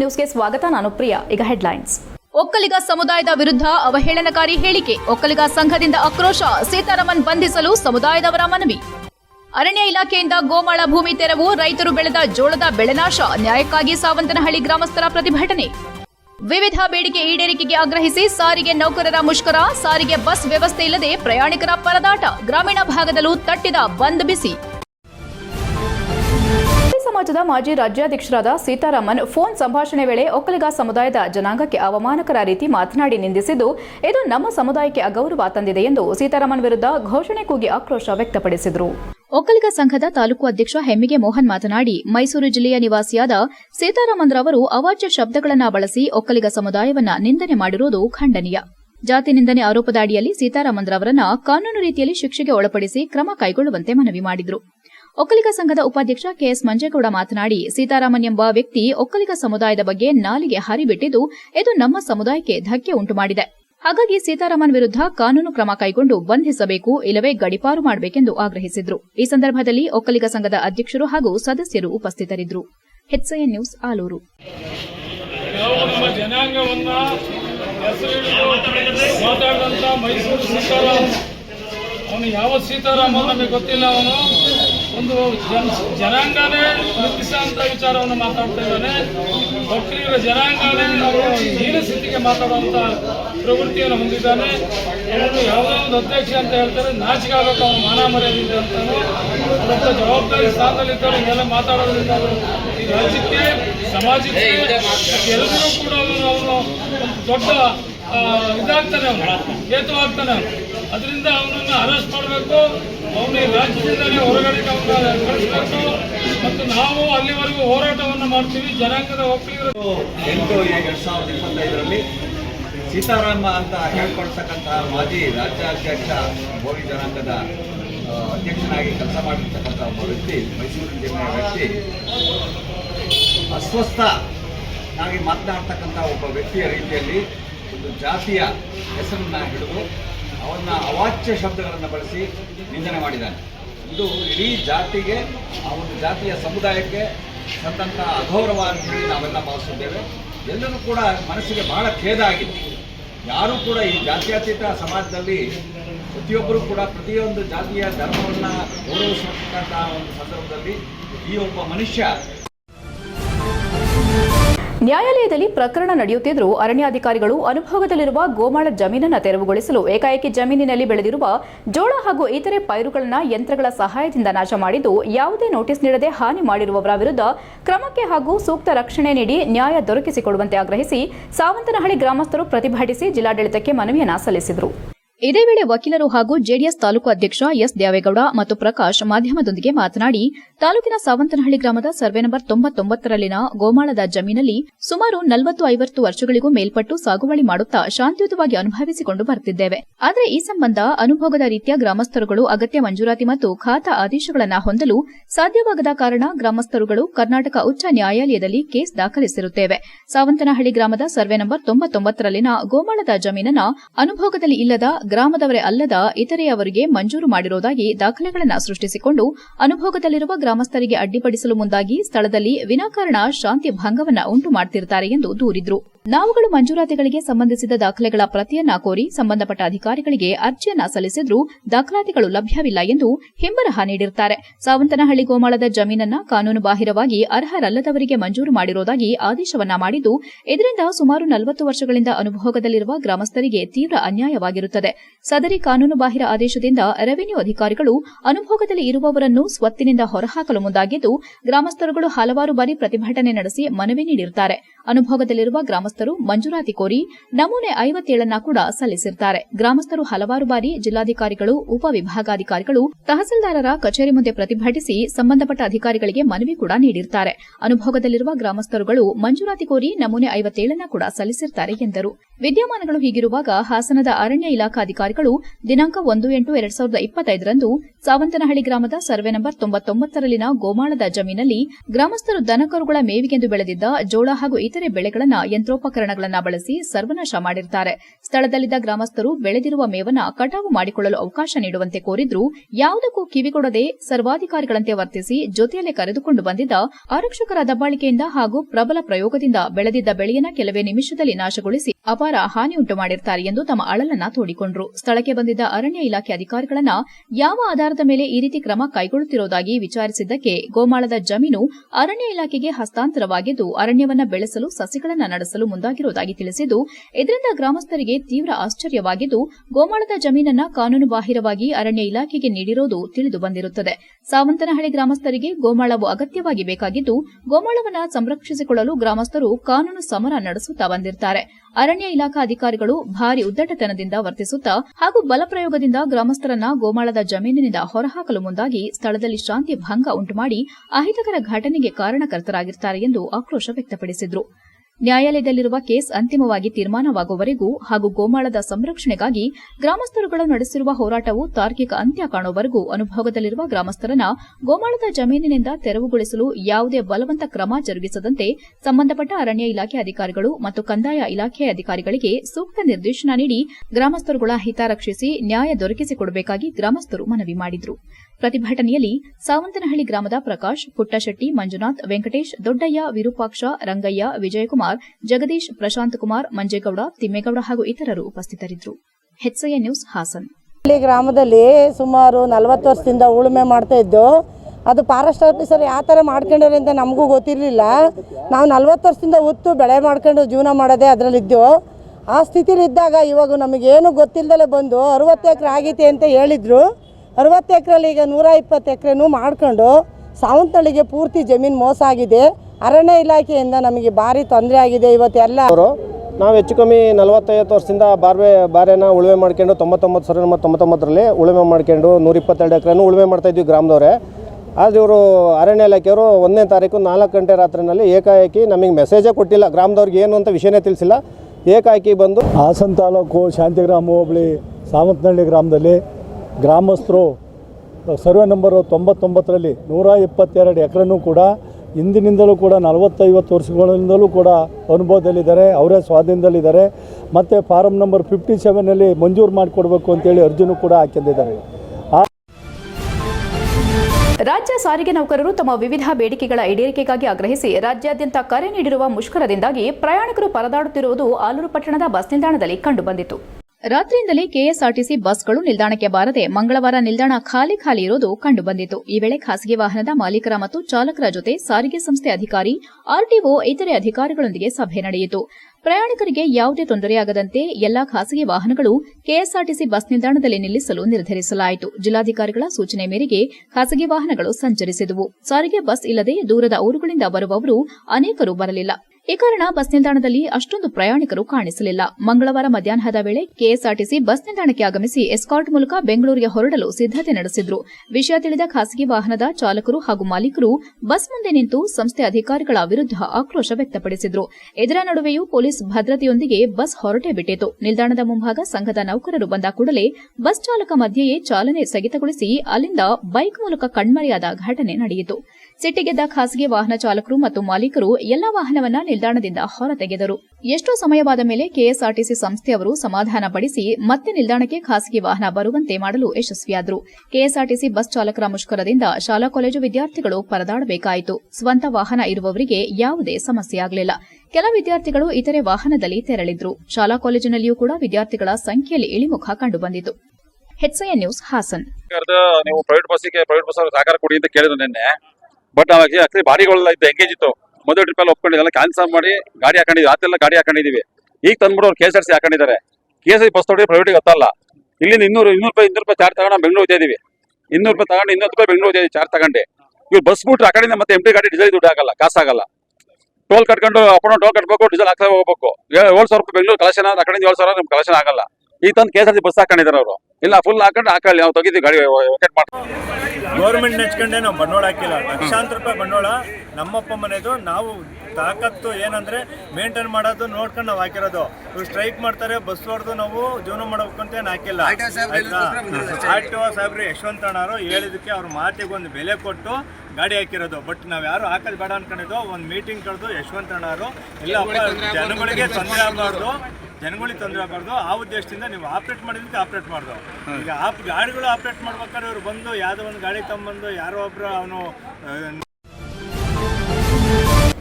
ನ್ಯೂಸ್ಗೆ ಸ್ವಾಗತ, ನಾನು ಪ್ರಿಯಾ. ಈಗ ಹೆಡ್ಲೈನ್ಸ್ ಒಕ್ಕಲಿಗ ಸಮುದಾಯದ ವಿರುದ್ಧ ಅವಹೇಳನಕಾರಿ ಹೇಳಿಕೆ. ಒಕ್ಕಲಿಗ ಸಂಘದಿಂದ ಆಕ್ರೋಶ, ಸೀತಾರಾಮನ್ ಬಂಧಿಸಲು ಸಮುದಾಯದವರ ಮನವಿ. ಅರಣ್ಯ ಇಲಾಖೆಯಿಂದ ಗೋಮಾಳ ಭೂಮಿ ತೆರವು, ರೈತರು ಬೆಳೆದ ಜೋಳದ ಬೆಳೆನಾಶ ನ್ಯಾಯಕ್ಕಾಗಿ ಸಾವಂತನಹಳ್ಳಿ ಗ್ರಾಮಸ್ಥರ ಪ್ರತಿಭಟನೆ. ವಿವಿಧ ಬೇಡಿಕೆ ಈಡೇರಿಕೆಗೆ ಆಗ್ರಹಿಸಿ ಸಾರಿಗೆ ನೌಕರರ ಮುಷ್ಕರ, ಸಾರಿಗೆ ಬಸ್ ವ್ಯವಸ್ಥೆ ಇಲ್ಲದೆ ಪ್ರಯಾಣಿಕರ ಪರದಾಟ ಗ್ರಾಮೀಣ ಭಾಗದಲ್ಲೂ ತಟ್ಟಿದ ಬಂದ್ ಬಿಸಿ. ಸಮಾಜದ ಮಾಜಿ ರಾಜ್ಯಾಧ್ಯಕ್ಷರಾದ ಸೀತಾರಾಮನ್ ಫೋನ್ ಸಂಭಾಷಣೆ ವೇಳೆ ಒಕ್ಕಲಿಗ ಸಮುದಾಯದ ಜನಾಂಗಕ್ಕೆ ಅವಮಾನಕರ ರೀತಿ ಮಾತನಾಡಿ ನಿಂದಿಸಿದ್ದು, ಇದು ನಮ್ಮ ಸಮುದಾಯಕ್ಕೆ ಅಗೌರವ ತಂದಿದೆ ಎಂದು ಸೀತಾರಾಮನ್ ವಿರುದ್ಧ ಘೋಷಣೆ ಕೂಗಿ ಆಕ್ರೋಶ ವ್ಯಕ್ತಪಡಿಸಿದರು. ಒಕ್ಕಲಿಗ ಸಂಘದ ತಾಲೂಕು ಅಧ್ಯಕ್ಷ ಹೆಮ್ಮಿಗೆ ಮೋಹನ್ ಮಾತನಾಡಿ, ಮೈಸೂರು ಜಿಲ್ಲೆಯ ನಿವಾಸಿಯಾದ ಸೀತಾರಾಮನ್ ಅವರು ಅವಾಚ್ಯ ಶಬ್ದಗಳನ್ನು ಬಳಸಿ ಒಕ್ಕಲಿಗ ಸಮುದಾಯವನ್ನ ನಿಂದನೆ ಮಾಡಿರುವುದು ಖಂಡನೀಯ. ಜಾತಿ ನಿಂದನೆ ಆರೋಪದ ಅಡಿಯಲ್ಲಿ ಸೀತಾರಾಮನ್ ರವರನ್ನ ಕಾನೂನು ರೀತಿಯಲ್ಲಿ ಶಿಕ್ಷೆಗೆ ಒಳಪಡಿಸಿ ಕ್ರಮ ಕೈಗೊಳ್ಳುವಂತೆ ಮನವಿ ಮಾಡಿದರು. ಒಕ್ಕಲಿಗ ಸಂಘದ ಉಪಾಧ್ಯಕ್ಷ ಕೆಎಸ್ ಮಂಜೇಗೌಡ ಮಾತನಾಡಿ, ಸೀತಾರಾಮನ್ ಎಂಬ ವ್ಯಕ್ತಿ ಒಕ್ಕಲಿಗ ಸಮುದಾಯದ ಬಗ್ಗೆ ನಾಲಿಗೆ ಹರಿಬಿಟ್ಟಿದ್ದು, ಇದು ನಮ್ಮ ಸಮುದಾಯಕ್ಕೆ ಧಕ್ಕೆ ಉಂಟು ಮಾಡಿದೆ ಹಾಗಾಗಿ ಸೀತಾರಾಮನ್ ವಿರುದ್ಧ ಕಾನೂನು ಕ್ರಮ ಕೈಗೊಂಡು ಬಂಧಿಸಬೇಕು, ಇಲ್ಲವೇ ಗಡಿಪಾರು ಮಾಡಬೇಕೆಂದು ಆಗ್ರಹಿಸಿದ್ರು. ಈ ಸಂದರ್ಭದಲ್ಲಿ ಒಕ್ಕಲಿಗ ಸಂಘದ ಅಧ್ಯಕ್ಷರು ಹಾಗೂ ಸದಸ್ಯರು ಉಪಸ್ಥಿತರಿದ್ದರು. HN news Alur. ಅವನು ಯಾವ ಸೀತಾರಾಮ್ ನಮಗೆ ಗೊತ್ತಿಲ್ಲ ಅವನು. ಒಂದು ಜನ ಜನಾಂಗನೇ ನಿಂದಿಸುವಂತ ವಿಚಾರವನ್ನು ಮಾತಾಡ್ತಾ ಇದ್ದಾನೆ. ಒಕ್ಕಲಿಗರ ಜನಾಂಗನೇ ಅವನು ಹೀನ ಸ್ಥಿತಿಗೆ ಮಾತಾಡುವಂತ ಪ್ರವೃತ್ತಿಯನ್ನು ಹೊಂದಿದ್ದಾನೆ. ಅವನು ಯಾವುದೋ ಒಂದು ಅಧ್ಯಕ್ಷ ಅಂತ ಹೇಳ್ತಾರೆ ನಾಚಿಕೆ ಆಗಬೇಕು ಅವನು ಮಾನ ಮರ್ಯಾದೆ ಅಂತಾನೆ. ಅವರೊಬ್ಬ ಜವಾಬ್ದಾರಿ ಸ್ಥಾನದಲ್ಲಿದ್ದರು ಇದೆಲ್ಲ ಮಾತಾಡೋದ್ರಿಂದ ಅವರು ಈ ರಾಜ್ಯಕ್ಕೆ ಸಮಾಜಕ್ಕೆ ಎಲ್ಲರಿಗೂ ಕೂಡ ಅವನು ಅವನು ಒಂದು ದೊಡ್ಡ ಇದಾಗ್ತಾನೆ ಅವನು ಹೇತು ಆಗ್ತಾನೆ ಅವನು. ಅದರಿಂದ ಅವನನ್ನು ಅರೆಸ್ಟ್ ಮಾಡಬೇಕು. ಅವನು ರಾಜ್ಯದಿಂದಲೇ ಹೊರಗಡೆ ಕಳಿಸ್ಕೊಂಡು ಮತ್ತು ನಾವು ಅಲ್ಲಿವರೆಗೂ ಹೋರಾಟವನ್ನು ಮಾಡ್ತೀವಿ. ಜನಾಂಗದ ಒಕ್ಕಲಿಗರು ಎಂಟು ಎರಡು ಸಾವಿರದ ಇಪ್ಪತ್ತೈದರಲ್ಲಿ ಸೀತಾರಾಮ ಅಂತ ಹೇಳ್ಕೊಳ್ತಕ್ಕಂತಹ ಮಾಜಿ ರಾಜ್ಯಾಧ್ಯಕ್ಷ ಭೋವಿ ಜನಾಂಗದ ಅಧ್ಯಕ್ಷನಾಗಿ ಕೆಲಸ ಮಾಡಿರ್ತಕ್ಕಂಥ ಒಬ್ಬ ವ್ಯಕ್ತಿ, ಮೈಸೂರು ಜಿಲ್ಲೆಯ ವ್ಯಕ್ತಿ. ಅಸ್ವಸ್ಥನಾಗಿ ಮಾತನಾಡ್ತಕ್ಕಂಥ ಒಬ್ಬ ವ್ಯಕ್ತಿಯ ರೀತಿಯಲ್ಲಿ ಒಂದು ಜಾತಿಯ ಹೆಸರನ್ನ ಹಿಡಿದು ಅವನ್ನ ಅವಾಚ್ಯ ಶಬ್ದಗಳನ್ನು ಬಳಸಿ ನಿಂದನೆ ಮಾಡಿದ್ದಾನೆ. ಇದು ಇಡೀ ಜಾತಿಗೆ, ಆ ಒಂದು ಜಾತಿಯ ಸಮುದಾಯಕ್ಕೆ ಸಂದಂಥ ಅಗೌರವ ಅಂತ ಹೇಳಿ ನಾವೆಲ್ಲ ಭಾವಿಸಿದ್ದೇವೆ ಎಲ್ಲರೂ ಕೂಡ ಮನಸ್ಸಿಗೆ ಬಹಳ ಖೇದ ಆಗಿದೆ. ಯಾರೂ ಕೂಡ ಈ ಜಾತ್ಯಾತೀತ ಸಮಾಜದಲ್ಲಿ ಪ್ರತಿಯೊಬ್ಬರೂ ಕೂಡ ಪ್ರತಿಯೊಂದು ಜಾತಿಯ ಧರ್ಮವನ್ನು ಗೌರವಿಸತಕ್ಕಂತಹ ಒಂದು ಸಂದರ್ಭದಲ್ಲಿ ಈ ಒಬ್ಬ ಮನುಷ್ಯ ನ್ಯಾಯಾಲಯದಲ್ಲಿ ಪ್ರಕರಣ ನಡೆಯುತ್ತಿದ್ದರೂ ಅರಣ್ಯಾಧಿಕಾರಿಗಳು ಅನುಭವದಲ್ಲಿರುವ ಗೋಮಾಳ ಜಮೀನನ್ನು ತೆರವುಗೊಳಿಸಲು ಏಕಾಏಕಿ ಜಮೀನಿನಲ್ಲಿ ಬೆಳೆದಿರುವ ಜೋಳ ಹಾಗೂ ಇತರೆ ಪೈರುಗಳನ್ನು ಯಂತ್ರಗಳ ಸಹಾಯದಿಂದ ನಾಶ ಮಾಡಿದ್ದು ಯಾವುದೇ ನೋಟಿಸ್ ನೀಡದೆ ಹಾನಿ ಮಾಡಿರುವವರ ವಿರುದ್ಧ ಕ್ರಮಕ್ಕೆ ಹಾಗೂ ಸೂಕ್ತ ರಕ್ಷಣೆ ನೀಡಿ ನ್ಯಾಯ ದೊರಕಿಸಿಕೊಡುವಂತೆ ಆಗ್ರಹಿಸಿ ಸಾವಂತನಹಳ್ಳಿ ಗ್ರಾಮಸ್ಥರು ಪ್ರತಿಭಟಿಸಿ ಜಿಲ್ಲಾಡಳಿತಕ್ಕೆ ಮನವಿಯನ್ನು ಸಲ್ಲಿಸಿದರು. ಇದೇ ವೇಳೆ ವಕೀಲರು ಹಾಗೂ ಜೆಡಿಎಸ್ ತಾಲೂಕು ಅಧ್ಯಕ್ಷ ಎಸ್ ದೇವೇಗೌಡ ಮತ್ತು ಪ್ರಕಾಶ್ ಮಾಧ್ಯಮದೊಂದಿಗೆ ಮಾತನಾಡಿ, ತಾಲೂಕಿನ ಸಾವಂತನಹಳ್ಳಿ ಗ್ರಾಮದ ಸರ್ವೆ ನಂಬರ್ ತೊಂಬತ್ತೊಂಬತ್ತರಲ್ಲಿನ ಗೋಮಾಳದ ಜಮೀನಲ್ಲಿ ಸುಮಾರು ನಲವತ್ತು ಐವತ್ತು ವರ್ಷಗಳಿಗೂ ಮೇಲ್ಪಟ್ಟು ಸಾಗುವಳಿ ಮಾಡುತ್ತಾ ಶಾಂತಿಯುತವಾಗಿ ಅನುಭವಿಸಿಕೊಂಡು ಬರುತ್ತಿದ್ದೇವೆ. ಆದರೆ ಈ ಸಂಬಂಧ ಅನುಭೋಗದ ರೀತಿಯ ಗ್ರಾಮಸ್ಥರುಗಳು ಅಗತ್ಯ ಮಂಜೂರಾತಿ ಮತ್ತು ಖಾತಾ ಆದೇಶಗಳನ್ನು ಹೊಂದಲು ಸಾಧ್ಯವಾಗದ ಕಾರಣ ಗ್ರಾಮಸ್ಥರುಗಳು ಕರ್ನಾಟಕ ಉಚ್ಚ ನ್ಯಾಯಾಲಯದಲ್ಲಿ ಕೇಸ್ ದಾಖಲಿಸಿರುತ್ತೇವೆ. ಸಾವಂತನಹಳ್ಳಿ ಗ್ರಾಮದ ಸರ್ವೆ ನಂಬರ್ ತೊಂಬತ್ತೊಂಬತ್ತರಲ್ಲಿನ ಗೋಮಾಳದ ಜಮೀನನ್ನ ಅನುಭೋಗದಲ್ಲಿ ಇಲ್ಲದ ಗ್ರಾಮದವರೇ ಅಲ್ಲದ ಇತರೆಯವರಿಗೆ ಮಂಜೂರು ಮಾಡಿರುವುದಾಗಿ ದಾಖಲೆಗಳನ್ನು ಸೃಷ್ಟಿಸಿಕೊಂಡು ಅನುಭೋಗದಲ್ಲಿರುವ ಗ್ರಾಮಸ್ಥರಿಗೆ ಅಡ್ಡಿಪಡಿಸಲು ಮುಂದಾಗಿ ಸ್ಥಳದಲ್ಲಿ ವಿನಾಕಾರಣ ಶಾಂತಿ ಭಂಗವನ್ನ ಉಂಟು ಮಾಡುತ್ತಿರುತ್ತಾರೆ ಎಂದು ದೂರಿದ್ರು. ನಾವುಗಳು ಮಂಜೂರಾತಿಗಳಿಗೆ ಸಂಬಂಧಿಸಿದ ದಾಖಲೆಗಳ ಪ್ರತಿಯನ್ನ ಕೋರಿ ಸಂಬಂಧಪಟ್ಟ ಅಧಿಕಾರಿಗಳಿಗೆ ಅರ್ಜಿಯನ್ನ ಸಲ್ಲಿಸಿದ್ರೂ ದಾಖಲಾತಿಗಳು ಲಭ್ಯವಿಲ್ಲ ಎಂದು ಹಿಂಬರಹ ನೀಡಿರುತ್ತಾರೆ ಸಾವಂತನಹಳ್ಳಿ ಗೋಮಾಳದ ಜಮೀನನ್ನ ಕಾನೂನು ಬಾಹಿರವಾಗಿ ಅರ್ಹರಲ್ಲದವರಿಗೆ ಮಂಜೂರು ಮಾಡಿರುವುದಾಗಿ ಆದೇಶವನ್ನ ಮಾಡಿದ್ದು, ಇದರಿಂದ ಸುಮಾರು ನಲವತ್ತು ವರ್ಷಗಳಿಂದ ಅನುಭೋಗದಲ್ಲಿರುವ ಗ್ರಾಮಸ್ಥರಿಗೆ ತೀವ್ರ ಅನ್ಯಾಯವಾಗಿರುತ್ತದೆ. ಸದರಿ ಕಾನೂನು ಬಾಹಿರ ಆದೇಶದಿಂದ ರೆವಿನ್ಯೂ ಅಧಿಕಾರಿಗಳು ಅನುಭೋಗದಲ್ಲಿ ಇರುವವರನ್ನು ಸ್ವತ್ತಿನಿಂದ ಹೊರಹಾಕಲು ಮುಂದಾಗಿದ್ದು, ಗ್ರಾಮಸ್ಥರುಗಳು ಹಲವಾರು ಬಾರಿ ಪ್ರತಿಭಟನೆ ನಡೆಸಿ ಮನವಿ ನೀಡಿರುತ್ತಾರೆ. ಅನುಭೋಗದಲ್ಲಿರುವ ಗ್ರಾಮಸ್ಥರು ಮಂಜೂರಾತಿ ಕೋರಿ ನಮೂನೆ ಐವತ್ತೇಳನ್ನ ಕೂಡ ಸಲ್ಲಿಸಿರುತ್ತಾರೆ ಗ್ರಾಮಸ್ಥರು ಹಲವಾರು ಬಾರಿ ಜಿಲ್ಲಾಧಿಕಾರಿಗಳು, ಉಪವಿಭಾಗಾಧಿಕಾರಿಗಳು, ತಹಸೀಲ್ದಾರರ ಕಚೇರಿ ಮುಂದೆ ಪ್ರತಿಭಟಿಸಿ ಸಂಬಂಧಪಟ್ಟ ಅಧಿಕಾರಿಗಳಿಗೆ ಮನವಿ ಕೂಡ ನೀಡಿರುತ್ತಾರೆ ಅನುಭೋಗದಲ್ಲಿರುವ ಗ್ರಾಮಸ್ಥರುಗಳು ಮಂಜೂರಾತಿ ಕೋರಿ ನಮೂನೆ ಐವತ್ತೇಳನ್ನ ಕೂಡ ಸಲ್ಲಿಸಿರುತ್ತಾರೆ ಎಂದರು. ವಿದ್ಯಮಾನಗಳು ಹೀಗಿರುವಾಗ ಹಾಸನದ ಅರಣ್ಯ ಇಲಾಖಾ ಅಧಿಕಾರಿಗಳು ದಿನಾಂಕ ಒಂದು ಎಂಟು ಎರಡ್ ಸಾವಿರದ ಇಪ್ಪತ್ತೈದರಂದು ಸಾವಂತನಹಳ್ಳಿ ಗ್ರಾಮದ ಸರ್ವೆ ನಂಬರ್ ತೊಂಬತ್ತೊಂಬತ್ತರಲ್ಲಿನ ಗೋಮಾಳದ ಜಮೀನಲ್ಲಿ ಗ್ರಾಮಸ್ಥರು ದನಕರುಗಳ ಮೇವಿಗೆಂದು ಬೆಳೆದಿದ್ದ ಜೋಳ ಹಾಗೂ ಇತರೆ ಬೆಳೆಗಳನ್ನು ಯಂತ್ರೋಪಕರಣಗಳನ್ನು ಬಳಸಿ ಸರ್ವನಾಶ ಮಾಡಿರುತ್ತಾರೆ ಸ್ಥಳದಲ್ಲಿದ್ದ ಗ್ರಾಮಸ್ಥರು ಬೆಳೆದಿರುವ ಮೇವನ್ನ ಕಟಾವು ಮಾಡಿಕೊಳ್ಳಲು ಅವಕಾಶ ನೀಡುವಂತೆ ಕೋರಿದ್ರು ಯಾವುದಕ್ಕೂ ಕಿವಿಗೊಡದೆ ಸರ್ವಾಧಿಕಾರಿಗಳಂತೆ ವರ್ತಿಸಿ ಜೊತೆಯಲ್ಲೇ ಕರೆದುಕೊಂಡು ಬಂದಿದ್ದ ಆರಕ್ಷಕರ ದಬ್ಬಾಳಿಕೆಯಿಂದ ಹಾಗೂ ಪ್ರಬಲ ಪ್ರಯೋಗದಿಂದ ಬೆಳೆದಿದ್ದ ಬೆಳೆಯನ್ನ ಕೆಲವೇ ನಿಮಿಷದಲ್ಲಿ ನಾಶಗೊಳಿಸಿ ಅಪಾರ ಹಾನಿಯುಂಟು ಮಾಡಿರುತ್ತಾರೆ ಎಂದು ತಮ್ಮ ಅಳಲನ್ನ ತೋಡಿಕೊಂಡರು. ಸ್ಥಳಕ್ಕೆ ಬಂದಿದ್ದ ಅರಣ್ಯ ಇಲಾಖೆ ಅಧಿಕಾರಿಗಳನ್ನ ಯಾವ ಆಧಾರದ ಮೇಲೆ ಈ ರೀತಿ ಕ್ರಮ ಕೈಗೊಳ್ಳುತ್ತಿರುವುದಾಗಿ ವಿಚಾರಿಸಿದ್ದಕ್ಕೆ ಗೋಮಾಳದ ಜಮೀನು ಅರಣ್ಯ ಇಲಾಖೆಗೆ ಹಸ್ತಾಂತರವಾಗಿದ್ದು, ಅರಣ್ಯವನ್ನ ಬೆಳೆಸಲು, ಸಸಿಗಳನ್ನು ನಡೆಸಲು ಮುಂದಾಗಿರುವುದಾಗಿ ತಿಳಿಸಿದ್ದು, ಇದರಿಂದ ಗ್ರಾಮಸ್ಥರಿಗೆ ತೀವ್ರ ಆಶ್ಚರ್ಯವಾಗಿದ್ದು, ಗೋಮಾಳದ ಜಮೀನನ್ನ ಕಾನೂನು ಬಾಹಿರವಾಗಿ ಅರಣ್ಯ ಇಲಾಖೆಗೆ ನೀಡಿರುವುದು ತಿಳಿದು ಬಂದಿರುತ್ತದೆ. ಸಾವಂತನಹಳ್ಳಿ ಗ್ರಾಮಸ್ಥರಿಗೆ ಗೋಮಾಳವು ಅಗತ್ಯವಾಗಿ ಬೇಕಾಗಿದ್ದು, ಗೋಮಾಳವನ್ನ ಸಂರಕ್ಷಿಸಿಕೊಳ್ಳಲು ಗ್ರಾಮಸ್ಥರು ಕಾನೂನು ಸಮರ ನಡೆಸುತ್ತಾ ಬಂದಿರುತ್ತಾರೆ ಅರಣ್ಯ ಇಲಾಖಾ ಅಧಿಕಾರಿಗಳು ಭಾರಿ ಉದ್ದಟತನದಿಂದ ವರ್ತಿಸುತ್ತಾ ಹಾಗೂ ಬಲಪ್ರಯೋಗದಿಂದ ಗ್ರಾಮಸ್ಥರನ್ನ ಗೋಮಾಳದ ಜಮೀನಿನಿಂದ ಹೊರಹಾಕಲು ಮುಂದಾಗಿ ಸ್ಥಳದಲ್ಲಿ ಶಾಂತಿ ಭಂಗ ಉಂಟುಮಾಡಿ ಅಹಿತಕರ ಘಟನೆಗೆ ಕಾರಣಕರ್ತರಾಗಿರುತ್ತಾರೆ ಎಂದು ಆಕ್ರೋಶ ವ್ಯಕ್ತಪಡಿಸಿದರು. ನ್ಯಾಯಾಲಯದಲ್ಲಿರುವ ಕೇಸ್ ಅಂತಿಮವಾಗಿ ತೀರ್ಮಾನವಾಗುವವರೆಗೂ ಹಾಗೂ ಗೋಮಾಳದ ಸಂರಕ್ಷಣೆಗಾಗಿ ಗ್ರಾಮಸ್ಥರುಗಳು ನಡೆಸಿರುವ ಹೋರಾಟವು ತಾರ್ಕಿಕ ಅಂತ್ಯ ಕಾಣುವವರೆಗೂ ಅನುಭೋಗದಲ್ಲಿರುವ ಗ್ರಾಮಸ್ಥರನ್ನ ಗೋಮಾಳದ ಜಮೀನಿನಿಂದ ತೆರವುಗೊಳಿಸಲು ಯಾವುದೇ ಬಲವಂತ ಕ್ರಮ ಜರುಗಿಸದಂತೆ ಸಂಬಂಧಪಟ್ಟ ಅರಣ್ಯ ಇಲಾಖೆ ಅಧಿಕಾರಿಗಳು ಮತ್ತು ಕಂದಾಯ ಇಲಾಖೆ ಅಧಿಕಾರಿಗಳಿಗೆ ಸೂಕ್ತ ನಿರ್ದೇಶನ ನೀಡಿ ಗ್ರಾಮಸ್ಥರುಗಳ ಹಿತ ರಕ್ಷಿಸಿ ನ್ಯಾಯ ದೊರಕಿಸಿಕೊಡಬೇಕಾಗಿ ಗ್ರಾಮಸ್ಥರು ಮನವಿ ಮಾಡಿದರು. ಪ್ರತಿಭಟನೆಯಲ್ಲಿ ಸಾವಂತನಹಳ್ಳಿ ಗ್ರಾಮದ ಪ್ರಕಾಶ್, ಪುಟ್ಟಶೆಟ್ಟಿ, ಮಂಜುನಾಥ್, ವೆಂಕಟೇಶ್, ದೊಡ್ಡಯ್ಯ, ವಿರೂಪಾಕ್ಷ, ರಂಗಯ್ಯ, ವಿಜಯಕುಮಾರ್, ಜಗದೀಶ್, ಪ್ರಶಾಂತ್ ಕುಮಾರ್, ಮಂಜೇಗೌಡ, ತಿಮ್ಮೇಗೌಡ ಹಾಗೂ ಇತರರು ಉಪಸ್ಥಿತರಿದ್ದರು. ನ್ಯೂಸ್ ಹಾಸನ್. ಗ್ರಾಮದಲ್ಲಿ ಸುಮಾರು ನಲವತ್ತು ವರ್ಷದಿಂದ ಉಳುಮೆ ಮಾಡ್ತಾ ಇದ್ದು, ಅದು ಫಾರೆಸ್ಟ್ ಆಫೀಸರ್ ಯಾವ ಥರ ಮಾಡ್ಕೊಂಡ್ರೆ ಅಂತ ನಮಗೂ ಗೊತ್ತಿರಲಿಲ್ಲ. ನಾವು ನಲ್ವತ್ತು ವರ್ಷದಿಂದ ಉತ್ತು ಬೆಳೆ ಮಾಡ್ಕೊಂಡು ಜೀವನ ಮಾಡೋದೇ ಅದರಲ್ಲಿದ್ದು. ಆ ಸ್ಥಿತಿಲಿದ್ದಾಗ ಇವಾಗ ನಮಗೇನು ಗೊತ್ತಿಲ್ಲದಲೇ ಬಂದು ಅರುವತ್ತು ಎಕರೆ ಆಗೈತೆ ಅಂತ ಹೇಳಿದ್ರು. ಅರುವತ್ತು ಎಕರೆಲಿ ಈಗ ನೂರ ಇಪ್ಪತ್ತು ಎಕರೆನೂ ಮಾಡ್ಕೊಂಡು ಸಾವಂತಳಿಗೆ ಪೂರ್ತಿ ಜಮೀನು ಮೋಸ ಆಗಿದೆ. ಅರಣ್ಯ ಇಲಾಖೆಯಿಂದ ನಮಗೆ ಭಾರಿ ತೊಂದರೆ ಆಗಿದೆ ಇವತ್ತೆಲ್ಲ. ಅವರು ನಾವು ಹೆಚ್ಚು ಕಮ್ಮಿ ನಲವತ್ತೈವತ್ತು ವರ್ಷದಿಂದ ಬಾರ್ವೆ ಬಾರೆನ ಉಳುಮೆ ಮಾಡ್ಕೊಂಡು ತೊಂಬತ್ತೊಂಬತ್ತು ಸಾವಿರದ ನಮ್ಮ ತೊಂಬತ್ತೊಂಬತ್ತರಲ್ಲಿ ಉಳುಮೆ ಮಾಡ್ಕೊಂಡು ನೂರ ಇಪ್ಪತ್ತೆರಡು ಎಕರೆನೂ ಉಳುಮೆ ಮಾಡ್ತಾಯಿದ್ವಿ ಗ್ರಾಮದವರೇ. ಆದರೆ ಇವರು ಅರಣ್ಯ ಇಲಾಖೆಯವರು ಒಂದನೇ ತಾರೀಕು ನಾಲ್ಕು ಗಂಟೆ ರಾತ್ರಿನಲ್ಲಿ ಏಕಾಏಕಿ ನಮಗೆ ಮೆಸೇಜೇ ಕೊಟ್ಟಿಲ್ಲ. ಗ್ರಾಮದವ್ರಿಗೆ ಏನು ಅಂತ ವಿಷಯನೇ ತಿಳಿಸಿಲ್ಲ. ಏಕಾಏಕಿ ಬಂದು ಹಾಸನ ತಾಲೂಕು ಶಾಂತಿಗ್ರಾಮ ಹೋಬಳಿ ಸಾವಂತನಹಳ್ಳಿ ಗ್ರಾಮದಲ್ಲಿ ಗ್ರಾಮಸ್ಥರು ಸರ್ವೆ ನಂಬರು ತೊಂಬತ್ತೊಂಬತ್ತರಲ್ಲಿ ನೂರ ಇಪ್ಪತ್ತೆರಡು ಎಕರೆನೂ ಕೂಡ ಹಿಂದಿನಿಂದಲೂ ಕೂಡ ನಲವತ್ತೈವತ್ತು ವರ್ಷಗಳಿಂದಲೂ ಕೂಡ ಅನುಭವದಲ್ಲಿದ್ದಾರೆ, ಅವರೇ ಸ್ವಾಧೀನದಲ್ಲಿದ್ದಾರೆ. ಮತ್ತು ಫಾರಂ ನಂಬರ್ ಫಿಫ್ಟಿ ಸೆವೆನಲ್ಲಿ ಮಂಜೂರು ಮಾಡಿಕೊಡ್ಬೇಕು ಅಂತೇಳಿ ಅರ್ಜಿನೂ ಕೂಡ ಹಾಕಿದ್ದಾರೆ. ರಾಜ್ಯ ಸಾರಿಗೆ ನೌಕರರು ತಮ್ಮ ವಿವಿಧ ಬೇಡಿಕೆಗಳ ಈಡೇರಿಕೆಗಾಗಿ ಆಗ್ರಹಿಸಿ ರಾಜ್ಯಾದ್ಯಂತ ಕರೆ ನೀಡಿರುವ ಮುಷ್ಕರದಿಂದಾಗಿ ಪ್ರಯಾಣಿಕರು ಪರದಾಡುತ್ತಿರುವುದು ಆಲೂರು ಪಟ್ಟಣದ ಬಸ್ ನಿಲ್ದಾಣದಲ್ಲಿ ಕಂಡುಬಂದಿತು ರಾತ್ರಿಯಿಂದಲೇ ಕೆಎಸ್ಆರ್ಟಿಸಿ ಬಸ್ಗಳು ನಿಲ್ದಾಣಕ್ಕೆ ಬಾರದೆ ಮಂಗಳವಾರ ನಿಲ್ದಾಣ ಖಾಲಿ ಖಾಲಿ ಇರೋದು ಕಂಡುಬಂದಿತ್ತು. ಈ ವೇಳೆ ಖಾಸಗಿ ವಾಹನದ ಮಾಲೀಕರ ಮತ್ತು ಚಾಲಕರ ಜೊತೆ ಸಾರಿಗೆ ಸಂಸ್ಥೆ ಅಧಿಕಾರಿ, ಆರ್ಟಿಒ, ಇತರೆ ಅಧಿಕಾರಿಗಳೊಂದಿಗೆ ಸಭೆ ನಡೆಯಿತು. ಪ್ರಯಾಣಿಕರಿಗೆ ಯಾವುದೇ ತೊಂದರೆಯಾಗದಂತೆ ಎಲ್ಲಾ ಖಾಸಗಿ ವಾಹನಗಳು ಕೆಎಸ್ಆರ್ಟಿಸಿ ಬಸ್ ನಿಲ್ದಾಣದಲ್ಲಿ ನಿಲ್ಲಿಸಲು ನಿರ್ಧರಿಸಲಾಯಿತು. ಜಿಲ್ಲಾಧಿಕಾರಿಗಳ ಸೂಚನೆ ಮೇರೆಗೆ ಖಾಸಗಿ ವಾಹನಗಳು ಸಂಚರಿಸಿದವು. ಸಾರಿಗೆ ಬಸ್ ಇಲ್ಲದೆ ದೂರದ ಊರುಗಳಿಂದ ಬರುವವರು ಅನೇಕರು ಬರಲಿಲ್ಲ. ಈ ಕಾರಣ ಬಸ್ ನಿಲ್ದಾಣದಲ್ಲಿ ಅಷ್ಟೊಂದು ಪ್ರಯಾಣಿಕರು ಕಾಣಿಸಲಿಲ್ಲ. ಮಂಗಳವಾರ ಮಧ್ಯಾಹ್ನದ ವೇಳೆ ಕೆಎಸ್ಆರ್ಟಿಸಿ ಬಸ್ ನಿಲ್ದಾಣಕ್ಕೆ ಆಗಮಿಸಿ ಎಸ್ಕಾರ್ಟ್ ಮೂಲಕ ಬೆಂಗಳೂರಿಗೆ ಹೊರಡಲು ಸಿದ್ದತೆ ನಡೆಸಿದ್ರು. ವಿಷಯ ತಿಳಿದ ಖಾಸಗಿ ವಾಹನದ ಚಾಲಕರು ಹಾಗೂ ಮಾಲೀಕರು ಬಸ್ ಮುಂದೆ ನಿಂತು ಸಂಸ್ಥೆ ಅಧಿಕಾರಿಗಳ ವಿರುದ್ಧ ಆಕ್ರೋಶ ವ್ಯಕ್ತಪಡಿಸಿದ್ರು. ಇದರ ನಡುವೆಯೂ ಪೊಲೀಸ್ ಭದ್ರತೆಯೊಂದಿಗೆ ಬಸ್ ಹೊರಟೇ ಬಿಟ್ಟಿತು ನಿಲ್ದಾಣದ ಮುಂಭಾಗ ಸಂಘದ ನೌಕರರು ಬಂದ ಕೂಡಲೇ ಬಸ್ ಚಾಲಕ ಮಧ್ಯೆಯೇ ಚಾಲನೆ ಸ್ಥಗಿತಗೊಳಿಸಿ ಅಲ್ಲಿಂದ ಬೈಕ್ ಮೂಲಕ ಕಣ್ಮರೆಯಾದ ಘಟನೆ ನಡೆಯಿತು. ಸಿಟ್ಟಿಗೆದ್ದ ಖಾಸಗಿ ವಾಹನ ಚಾಲಕರು ಮತ್ತು ಮಾಲೀಕರು ಎಲ್ಲಾ ವಾಹನವನ್ನ ನಿಲ್ದಾಣದಿಂದ ಹೊರತೆಗೆದರು. ಎಷ್ಟೋ ಸಮಯವಾದ ಮೇಲೆ ಕೆಎಸ್ಆರ್ಟಿಸಿ ಸಂಸ್ಥೆಯವರು ಸಮಾಧಾನ ಪಡಿಸಿ ಮತ್ತೆ ನಿಲ್ದಾಣಕ್ಕೆ ಖಾಸಗಿ ವಾಹನ ಬರುವಂತೆ ಮಾಡಲು ಯಶಸ್ವಿಯಾದರು. ಕೆಎಸ್ಆರ್ಟಿಸಿ ಬಸ್ ಚಾಲಕರ ಮುಷ್ಕರದಿಂದ ಶಾಲಾ ಕಾಲೇಜು ವಿದ್ಯಾರ್ಥಿಗಳು ಪರದಾಡಬೇಕಾಯಿತು. ಸ್ವಂತ ವಾಹನ ಇರುವವರಿಗೆ ಯಾವುದೇ ಸಮಸ್ಯೆಯಾಗಲಿಲ್ಲ ಕೆಲ ವಿದ್ಯಾರ್ಥಿಗಳು ಇತರೆ ವಾಹನದಲ್ಲಿ ತೆರಳಿದ್ರು. ಶಾಲಾ ಕಾಲೇಜಿನಲ್ಲಿಯೂ ಕೂಡ ವಿದ್ಯಾರ್ಥಿಗಳ ಸಂಖ್ಯೆಯಲ್ಲಿ ಇಳಿಮುಖ ಕಂಡುಬಂದಿತು. ನ್ಯೂಸ್ ಹಾಸನ್. ನೀವು ಪ್ರೈವೇಟ್ ಪ್ರೈವೇಟ್ ಸಹಕಾರ ಕೊಡಿ ಅಂತ ಕೇಳಿದ್ರು ನಿನ್ನೆ. ಬಟ್ ಅವಾಗ ಆಕ್ಚುಲಿ ಬಾಡಿಗಳೆಲ್ಲ ಇತ್ತು ಎಂಗೇಜ್ ಇತ್ತು. ಮೊದಲು ಟ್ರಿಪ್ ಎಲ್ಲ ಒಪ್ಕೊಂಡಿದ್ದೆಲ್ಲ ಕ್ಯಾನ್ಸಲ್ ಮಾಡಿ ಗಾಡಿ ಹಾಕೊಂಡಿದ್ವಿ. ಆತೆಲ್ಲ ಗಾಡಿ ಹಾಕೊಂಡಿದೀವಿ ಈಗ ತಂದ್ಬಿಟ್ಟು ಅವ್ರು ಕೆ ಎಸ್ ಆರ್ ಸಿ ಹಾಕೊಂಡಿದ್ದಾರೆ ಕೆ ಆರ್ ಬಸ್ ತೊಗೊಂಡು ಪ್ರೈವೇಟ್ ಗೊತ್ತಲ್ಲ. ಇಲ್ಲಿಂದ ಇನ್ನೂರು ಇನ್ನೂರು ರೂಪಾಯಿ ಇನ್ನೂರು ರೂಪಾಯಿ ಚಾರ್ಜ್ ತಗೊಂಡು ಬೆಂಗಳೂರು ಇದ್ದೀವಿ ಇನ್ನೂರು ರೂಪಾಯಿ ತಗೊಂಡು ಇನ್ನೂರು ರೂಪಾಯಿ ಬೆಂಗಳೂರು ಇದ್ದೀವಿ ಚಾರ್ಜ್ ತಗೊಂಡು. ಇವ್ರು ಬಸ್ ಬಿಟ್ರೆ ಆ ಮತ್ತೆ ಎಂಟಿ ಗಾಡಿ ಡೀಸೆಲ್ ದುಡ್ಡು ಆಗಲ್ಲ ಕಾಸಾಗಲ್ಲ. ಟೋಲ್ ಕಟ್ಕೊಂಡು ಅಪ್ಪನ ಟೋಲ್ ಕಟ್ಬೇಕು ಡೀಸೆಲ್ ಹಾಕ್ತಾ ಹೋಗ್ಬೇಕು. ಏಳು ಸಾವಿರ ರೂಪಾಯಿ ಬೆಂಗಳೂರು ಕಲೆಕ್ಷನ್ ಆ ಕಡೆಯಿಂದ ಏಳು ಸಾವಿರ ನಮ್ಗೆ ಕಲೆಕ್ಷನ್ ಆಗಲ್ಲ. ಈಗ ತಂದು ಕೆ ಆರ್ ಸಿ ಬಸ್ ಹಾಕೊಂಡಿದ್ದಾರೆ ಅವರು. ಇಲ್ಲ ಫುಲ್ ಹಾಕೊಂಡು ಹಾಕೊಳ್ಳಿ ನಾವು ತೆಗಿತೀವಿ ಗಾಡಿ ವೆಕೆಟ್ ಮಾಡ್ತೀವಿ. ಗೌರ್ಮೆಂಟ್ ನೆಚ್ಕೊಂಡೆ ನಾವು ಬಂಡವಾಳ ಹಾಕಿಲ್ಲ. ಲಕ್ಷಾಂತರ ರೂಪಾಯಿ ಬಂಡವಾಳ ನಮ್ಮಪ್ಪ ಮನೆದು ನಾವು ತಾಕತ್ತು ಏನಂದ್ರೆ ಮೇಂಟೈನ್ ಮಾಡೋದು ನೋಡ್ಕೊಂಡು ನಾವು ಹಾಕಿರೋದು. ಇವ್ರು ಸ್ಟ್ರೈಕ್ ಮಾಡ್ತಾರೆ ಬಸ್ ಹೊಡೆದು ನಾವು ಜೀವನ ಮಾಡಬೇಕು ಅಂತ ಏನು ಹಾಕಿಲ್ಲ. ಆಟೋ ಸಾಹೇಬ್ರು ಯಶವಂತ ಅಣ್ಣವರು ಹೇಳಿದಕ್ಕೆ ಅವ್ರ ಮಾತಿಗೆ ಒಂದು ಬೆಲೆ ಕೊಟ್ಟು ಗಾಡಿ ಹಾಕಿರೋದು. ಬಟ್ ನಾವು ಯಾರು ಹಾಕೋದು ಬೇಡ ಅನ್ಕೊಂಡಿದ್ದು ಒಂದು ಮೀಟಿಂಗ್ ಕಳೆದು ಯಶವಂತ ಅಣ್ಣವರು ಇಲ್ಲ ಜನಗಳಿಗೆ ತೊಂದರೆ ಆಗಬಾರ್ದು. ಜನಗಳಿಗೆ ತೊಂದರೆ ಆಗಬಾರ್ದು. ಆ ಉದ್ದೇಶದಿಂದ ನೀವು ಆಪ್ರೇಟ್ ಮಾಡಿದ್ದಕ್ಕೆ ಆಪ್ರೇಟ್ ಮಾಡ್ದು. ಈಗ ಆಪ್ ಗಾಡಿಗಳು ಆಪರೇಟ್ ಮಾಡ್ಬೇಕಾದ್ರೆ ಇವ್ರು ಬಂದು ಯಾವುದೋ ಒಂದು ಗಾಡಿ ತಗೊಂಬಂದು ಯಾರೋ ಒಬ್ರು ಅವನು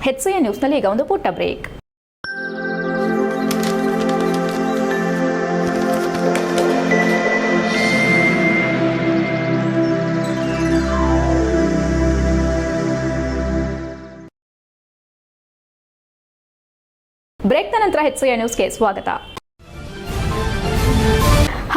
ಹೆಚ್ಸಿಯ ನ್ಯೂಸ್ನಲ್ಲಿ ಈಗ ಒಂದು ಪುಟ್ಟ ಬ್ರೇಕ್. ಬ್ರೇಕ್ನ ನಂತರ ಹೆಚ್ಸಿಯ ನ್ಯೂಸ್ಗೆ ಸ್ವಾಗತ.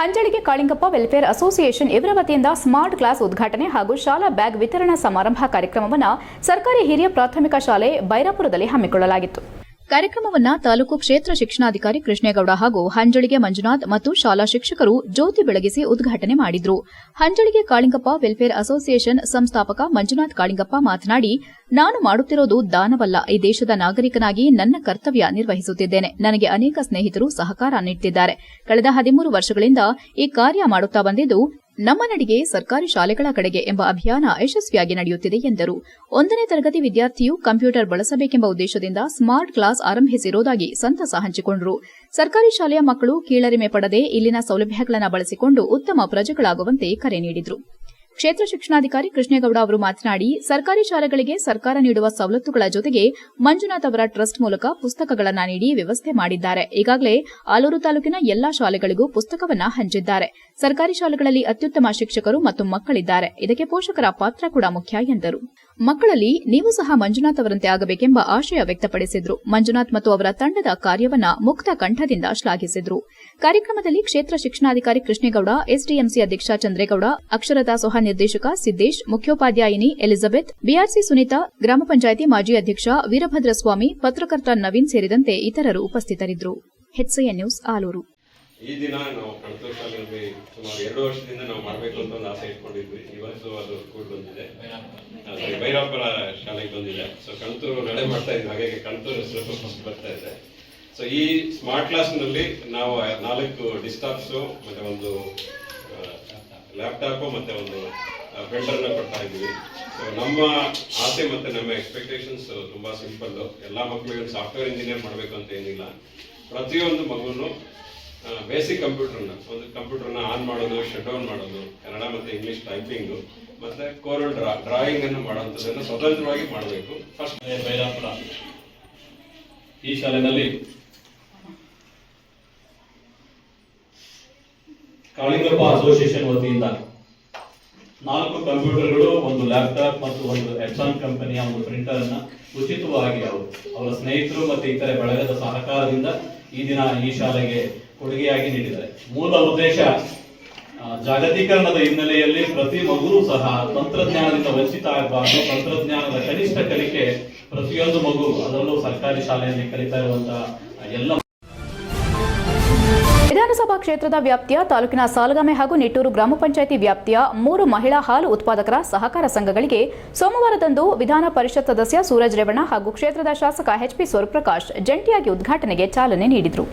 ಹಂಜಳಿಗೆ ಕಾಳಿಂಗಪ್ಪ ವೆಲ್ಫೇರ್ ಅಸೋಸಿಯೇಷನ್ ಇವರ ವತಿಯಿಂದ ಸ್ಮಾರ್ಟ್ ಕ್ಲಾಸ್ ಉದ್ಘಾಟನೆ ಹಾಗೂ ಶಾಲಾ ಬ್ಯಾಗ್ ವಿತರಣಾ ಸಮಾರಂಭ ಕಾರ್ಯಕ್ರಮವನ್ನು ಸರ್ಕಾರಿ ಹಿರಿಯ ಪ್ರಾಥಮಿಕ ಶಾಲೆ ಬೈರಾಪುರದಲ್ಲಿ ಹಮ್ಮಿಕೊಳ್ಳಲಾಗಿತ್ತು. ಕಾರ್ಯಕ್ರಮವನ್ನ ತಾಲೂಕು ಕ್ಷೇತ್ರ ಶಿಕ್ಷಣಾಧಿಕಾರಿ ಕೃಷ್ಣೇಗೌಡ ಹಾಗೂ ಹಂಜಳಿಗೆ ಮಂಜುನಾಥ್ ಮತ್ತು ಶಾಲಾ ಶಿಕ್ಷಕರು ಜ್ಯೋತಿ ಬೆಳಗಿಸಿ ಉದ್ಘಾಟನೆ ಮಾಡಿದರು. ಹಂಜಳಿಗೆ ಕಾಳಿಂಗಪ್ಪ ವೆಲ್ಫೇರ್ ಅಸೋಸಿಯೇಷನ್ ಸಂಸ್ಥಾಪಕ ಮಂಜುನಾಥ್ ಕಾಳಿಂಗಪ್ಪ ಮಾತನಾಡಿ, ನಾನು ಮಾಡುತ್ತಿರೋದು ದಾನವಲ್ಲ, ಈ ದೇಶದ ನಾಗರಿಕನಾಗಿ ನನ್ನ ಕರ್ತವ್ಯ ನಿರ್ವಹಿಸುತ್ತಿದ್ದೇನೆ. ನನಗೆ ಅನೇಕ ಸ್ನೇಹಿತರು ಸಹಕಾರ ನೀಡುತ್ತಿದ್ದಾರೆ ಕಳೆದ ಹದಿಮೂರು ವರ್ಷಗಳಿಂದ ಈ ಕಾರ್ಯ ಮಾಡುತ್ತಾ ಬಂದಿದ್ದು ನಮ್ಮ ನಡಿಗೆ ಸರ್ಕಾರಿ ಶಾಲೆಗಳ ಕಡೆಗೆ ಎಂಬ ಅಭಿಯಾನ ಯಶಸ್ವಿಯಾಗಿ ನಡೆಯುತ್ತಿದೆ ಎಂದರು. ಒಂದನೇ ತರಗತಿ ವಿದ್ಯಾರ್ಥಿಯು ಕಂಪ್ಯೂಟರ್ ಬಳಸಬೇಕೆಂಬ ಉದ್ದೇಶದಿಂದ ಸ್ಮಾರ್ಟ್ ಕ್ಲಾಸ್ ಆರಂಭಿಸಿರುವುದಾಗಿ ಸಂತಸ ಹಂಚಿಕೊಂಡರು. ಸರ್ಕಾರಿ ಶಾಲೆಯ ಮಕ್ಕಳು ಕೀಳರಿಮೆ ಪಡದೆ ಇಲ್ಲಿನ ಸೌಲಭ್ಯಗಳನ್ನು ಬಳಸಿಕೊಂಡು ಉತ್ತಮ ಪ್ರಜೆಗಳಾಗುವಂತೆ ಕರೆ ನೀಡಿದರು. ಕ್ಷೇತ್ರ ಶಿಕ್ಷಣಾಧಿಕಾರಿ ಕೃಷ್ಣೇಗೌಡ ಅವರು ಮಾತನಾಡಿ, ಸರ್ಕಾರಿ ಶಾಲೆಗಳಿಗೆ ಸರ್ಕಾರ ನೀಡುವ ಸವಲತ್ತುಗಳ ಜೊತೆಗೆ ಮಂಜುನಾಥ್ ಅವರ ಟ್ರಸ್ಟ್ ಮೂಲಕ ಪುಸ್ತಕಗಳನ್ನು ನೀಡಿ ವ್ಯವಸ್ಥೆ ಮಾಡಿದ್ದಾರೆ. ಈಗಾಗಲೇ ಆಲೂರು ತಾಲೂಕಿನ ಎಲ್ಲಾ ಶಾಲೆಗಳಿಗೂ ಪುಸ್ತಕವನ್ನು ಹಂಚಿದ್ದಾರೆ. ಸರ್ಕಾರಿ ಶಾಲೆಗಳಲ್ಲಿ ಅತ್ಯುತ್ತಮ ಶಿಕ್ಷಕರು ಮತ್ತು ಮಕ್ಕಳಿದ್ದಾರೆ. ಇದಕ್ಕೆ ಪೋಷಕರ ಪಾತ್ರ ಕೂಡ ಮುಖ್ಯ ಎಂದರು. ಮಕ್ಕಳಲ್ಲಿ ನೀವು ಸಹ ಮಂಜುನಾಥ್ ಅವರಂತೆ ಆಗಬೇಕೆಂಬ ಆಶಯ ವ್ಯಕ್ತಪಡಿಸಿದ್ರು. ಮಂಜುನಾಥ್ ಮತ್ತು ಅವರ ತಂಡದ ಕಾರ್ಯವನ್ನ ಮುಕ್ತ ಕಂಠದಿಂದ ಶ್ಲಾಘಿಸಿದ್ರು. ಕಾರ್ಯಕ್ರಮದಲ್ಲಿ ಕ್ಷೇತ್ರ ಶಿಕ್ಷಣಾಧಿಕಾರಿ ಕೃಷ್ಣೇಗೌಡ, ಎಸ್ಡಿಎಂಸಿ ಅಧ್ಯಕ್ಷ ಚಂದ್ರೇಗೌಡ ಅಕ್ಷರದಾಸೋಹ ನಿರ್ದೇಶಕ ಸಿದ್ದೇಶ್, ಮುಖ್ಯೋಪಾಧ್ಯಾಯಿನಿ ಎಲಿಜಬೆತ್, ಬಿಆರ್ಸಿ ಸುನೀತಾ, ಗ್ರಾಮ ಪಂಚಾಯಿತಿ ಮಾಜಿ ಅಧ್ಯಕ್ಷ ವೀರಭದ್ರಸ್ವಾಮಿ, ಪತ್ರಕರ್ತ ನವೀನ್ ಸೇರಿದಂತೆ ಇತರರು ಉಪಸ್ಥಿತರಿದ್ದರು. ನ್ಯೂಸ್ ಆಲೂರು. ಈ ದಿನ ನಾವು ಕಳೆದ ಸುಮಾರು ಎರಡು ವರ್ಷದಿಂದ ನಾವು ಮಾಡಬೇಕು ಅಂತ ಒಂದು ಆಸೆ ಇಟ್ಕೊಂಡಿದ್ವಿ. ಇವತ್ತು ಅದು ಕೂಡ ಬಂದಿದೆ. ಸಾರಿ ಭೈರಪ್ಪನ ಶಾಲೆಗೆ ಬಂದಿದೆ. ಸೊ ಕಣತೂರು ನಡೆ ಮಾಡ್ತಾ ಇದ್ದೀವಿ ಹಾಗಾಗಿ ಕಣತೂರು ಹೆಸರು ಬರ್ತಾ ಇದೆ. ಸೊ ಈ ಸ್ಮಾರ್ಟ್ ಕ್ಲಾಸ್ನಲ್ಲಿ ನಾವು ನಾಲ್ಕು ಡಿಸ್ಟಾಪ್ಸು ಮತ್ತೆ ಒಂದು ಲ್ಯಾಪ್ಟಾಪು ಮತ್ತೆ ಒಂದು ಪ್ರಿಂಟರ್ನ ಕೊಡ್ತಾ ಇದ್ದೀವಿ. ಸೊ ನಮ್ಮ ಆಸೆ ಮತ್ತೆ ನಮ್ಮ ಎಕ್ಸ್ಪೆಕ್ಟೇಷನ್ಸ್ ತುಂಬಾ ಸಿಂಪಲ್ ಎಲ್ಲ ಮಕ್ಕಳಿಗೆ ಸಾಫ್ಟ್ವೇರ್ ಇಂಜಿನಿಯರ್ ಮಾಡಬೇಕು ಅಂತ ಏನಿಲ್ಲ. ಪ್ರತಿಯೊಂದು ಮಗುನು ಬೇಸಿಕ್ ಕಂಪ್ಯೂಟರ್ನ ಒಂದು ಕಂಪ್ಯೂಟರ್ನ ಆನ್ ಮಾಡೋದು ಶಟ್ ಡೌನ್ ಮಾಡೋದು, ಕನ್ನಡ ಮತ್ತು ಇಂಗ್ಲೀಷ್ ಟೈಪಿಂಗು ಮತ್ತೆ ಕೋರಲ್ ಡ್ರಾ ಡ್ರಾಯಿಂಗ್ ಅನ್ನು ಮಾಡುವಂಥದ್ದನ್ನು ಸ್ವತಂತ್ರವಾಗಿ ಮಾಡಬೇಕು. ಫಸ್ಟ್ ಬೈಲಾಪುರ ಈ ಶಾಲೆಯಲ್ಲಿ ಕಾಳಿಂಗಪ್ಪ ಅಸೋಸಿಯೇಷನ್ ವತಿಯಿಂದ ನಾಲ್ಕು ಕಂಪ್ಯೂಟರ್ಗಳು, ಒಂದು ಲ್ಯಾಪ್ಟಾಪ್ ಮತ್ತು ಒಂದು ಎಪ್ಸಾನ್ ಕಂಪನಿಯ ಒಂದು ಪ್ರಿಂಟರ್ ಅನ್ನ ಉಚಿತವಾಗಿ ಅವರು, ಅವರ ಸ್ನೇಹಿತರು ಮತ್ತು ಇತರೆ ಬಳಗದ ಸಹಕಾರದಿಂದ ಈ ದಿನ ಈ ಶಾಲೆಗೆ ಕೊಡುಗೆಯಾಗಿ ನೀಡಿದ್ದಾರೆ. ಮೂಲ ಉದ್ದೇಶ ಜಾಗತೀಕರಣದ ಹಿನ್ನೆಲೆಯಲ್ಲಿ ಪ್ರತಿ ಮಗುವು ಸಹ ತಂತ್ರಜ್ಞಾನದಿಂದ ವಂಚಿತ ಆಗಬಾರ್ದು ತಂತ್ರಜ್ಞಾನದ ಕನಿಷ್ಠ ಕಲಿಕೆ ಪ್ರತಿಯೊಂದು ಮಗು, ಅದರಲ್ಲೂ ಸರ್ಕಾರಿ ಶಾಲೆಯಲ್ಲಿ ಕಲಿತಾ ಇರುವಂತಹ ಎಲ್ಲ ವಿಧಾನಸಭಾ ಕ್ಷೇತ್ರದ ವ್ಯಾಪ್ತಿಯ ತಾಲೂಕಿನ ಸಾಲಗಾಮೆ ಹಾಗೂ ನಿಟ್ಟೂರು ಗ್ರಾಮ ಪಂಚಾಯಿತಿ ವ್ಯಾಪ್ತಿಯ ಮೂರು ಮಹಿಳಾ ಹಾಲು ಉತ್ಪಾದಕರ ಸಹಕಾರ ಸಂಘಗಳಿಗೆ ಸೋಮವಾರದಂದು ವಿಧಾನ ಪರಿಷತ್ ಸದಸ್ಯ ಸೂರಜ್ ರೇವಣ್ಣ ಹಾಗೂ ಕ್ಷೇತ್ರದ ಶಾಸಕ ಎಚ್ಪಿ ಸ್ವರ್ಪ್ರಕಾಶ್ ಜಂಟಿಯಾಗಿ ಉದ್ಘಾಟನೆಗೆ ಚಾಲನೆ ನೀಡಿದರು.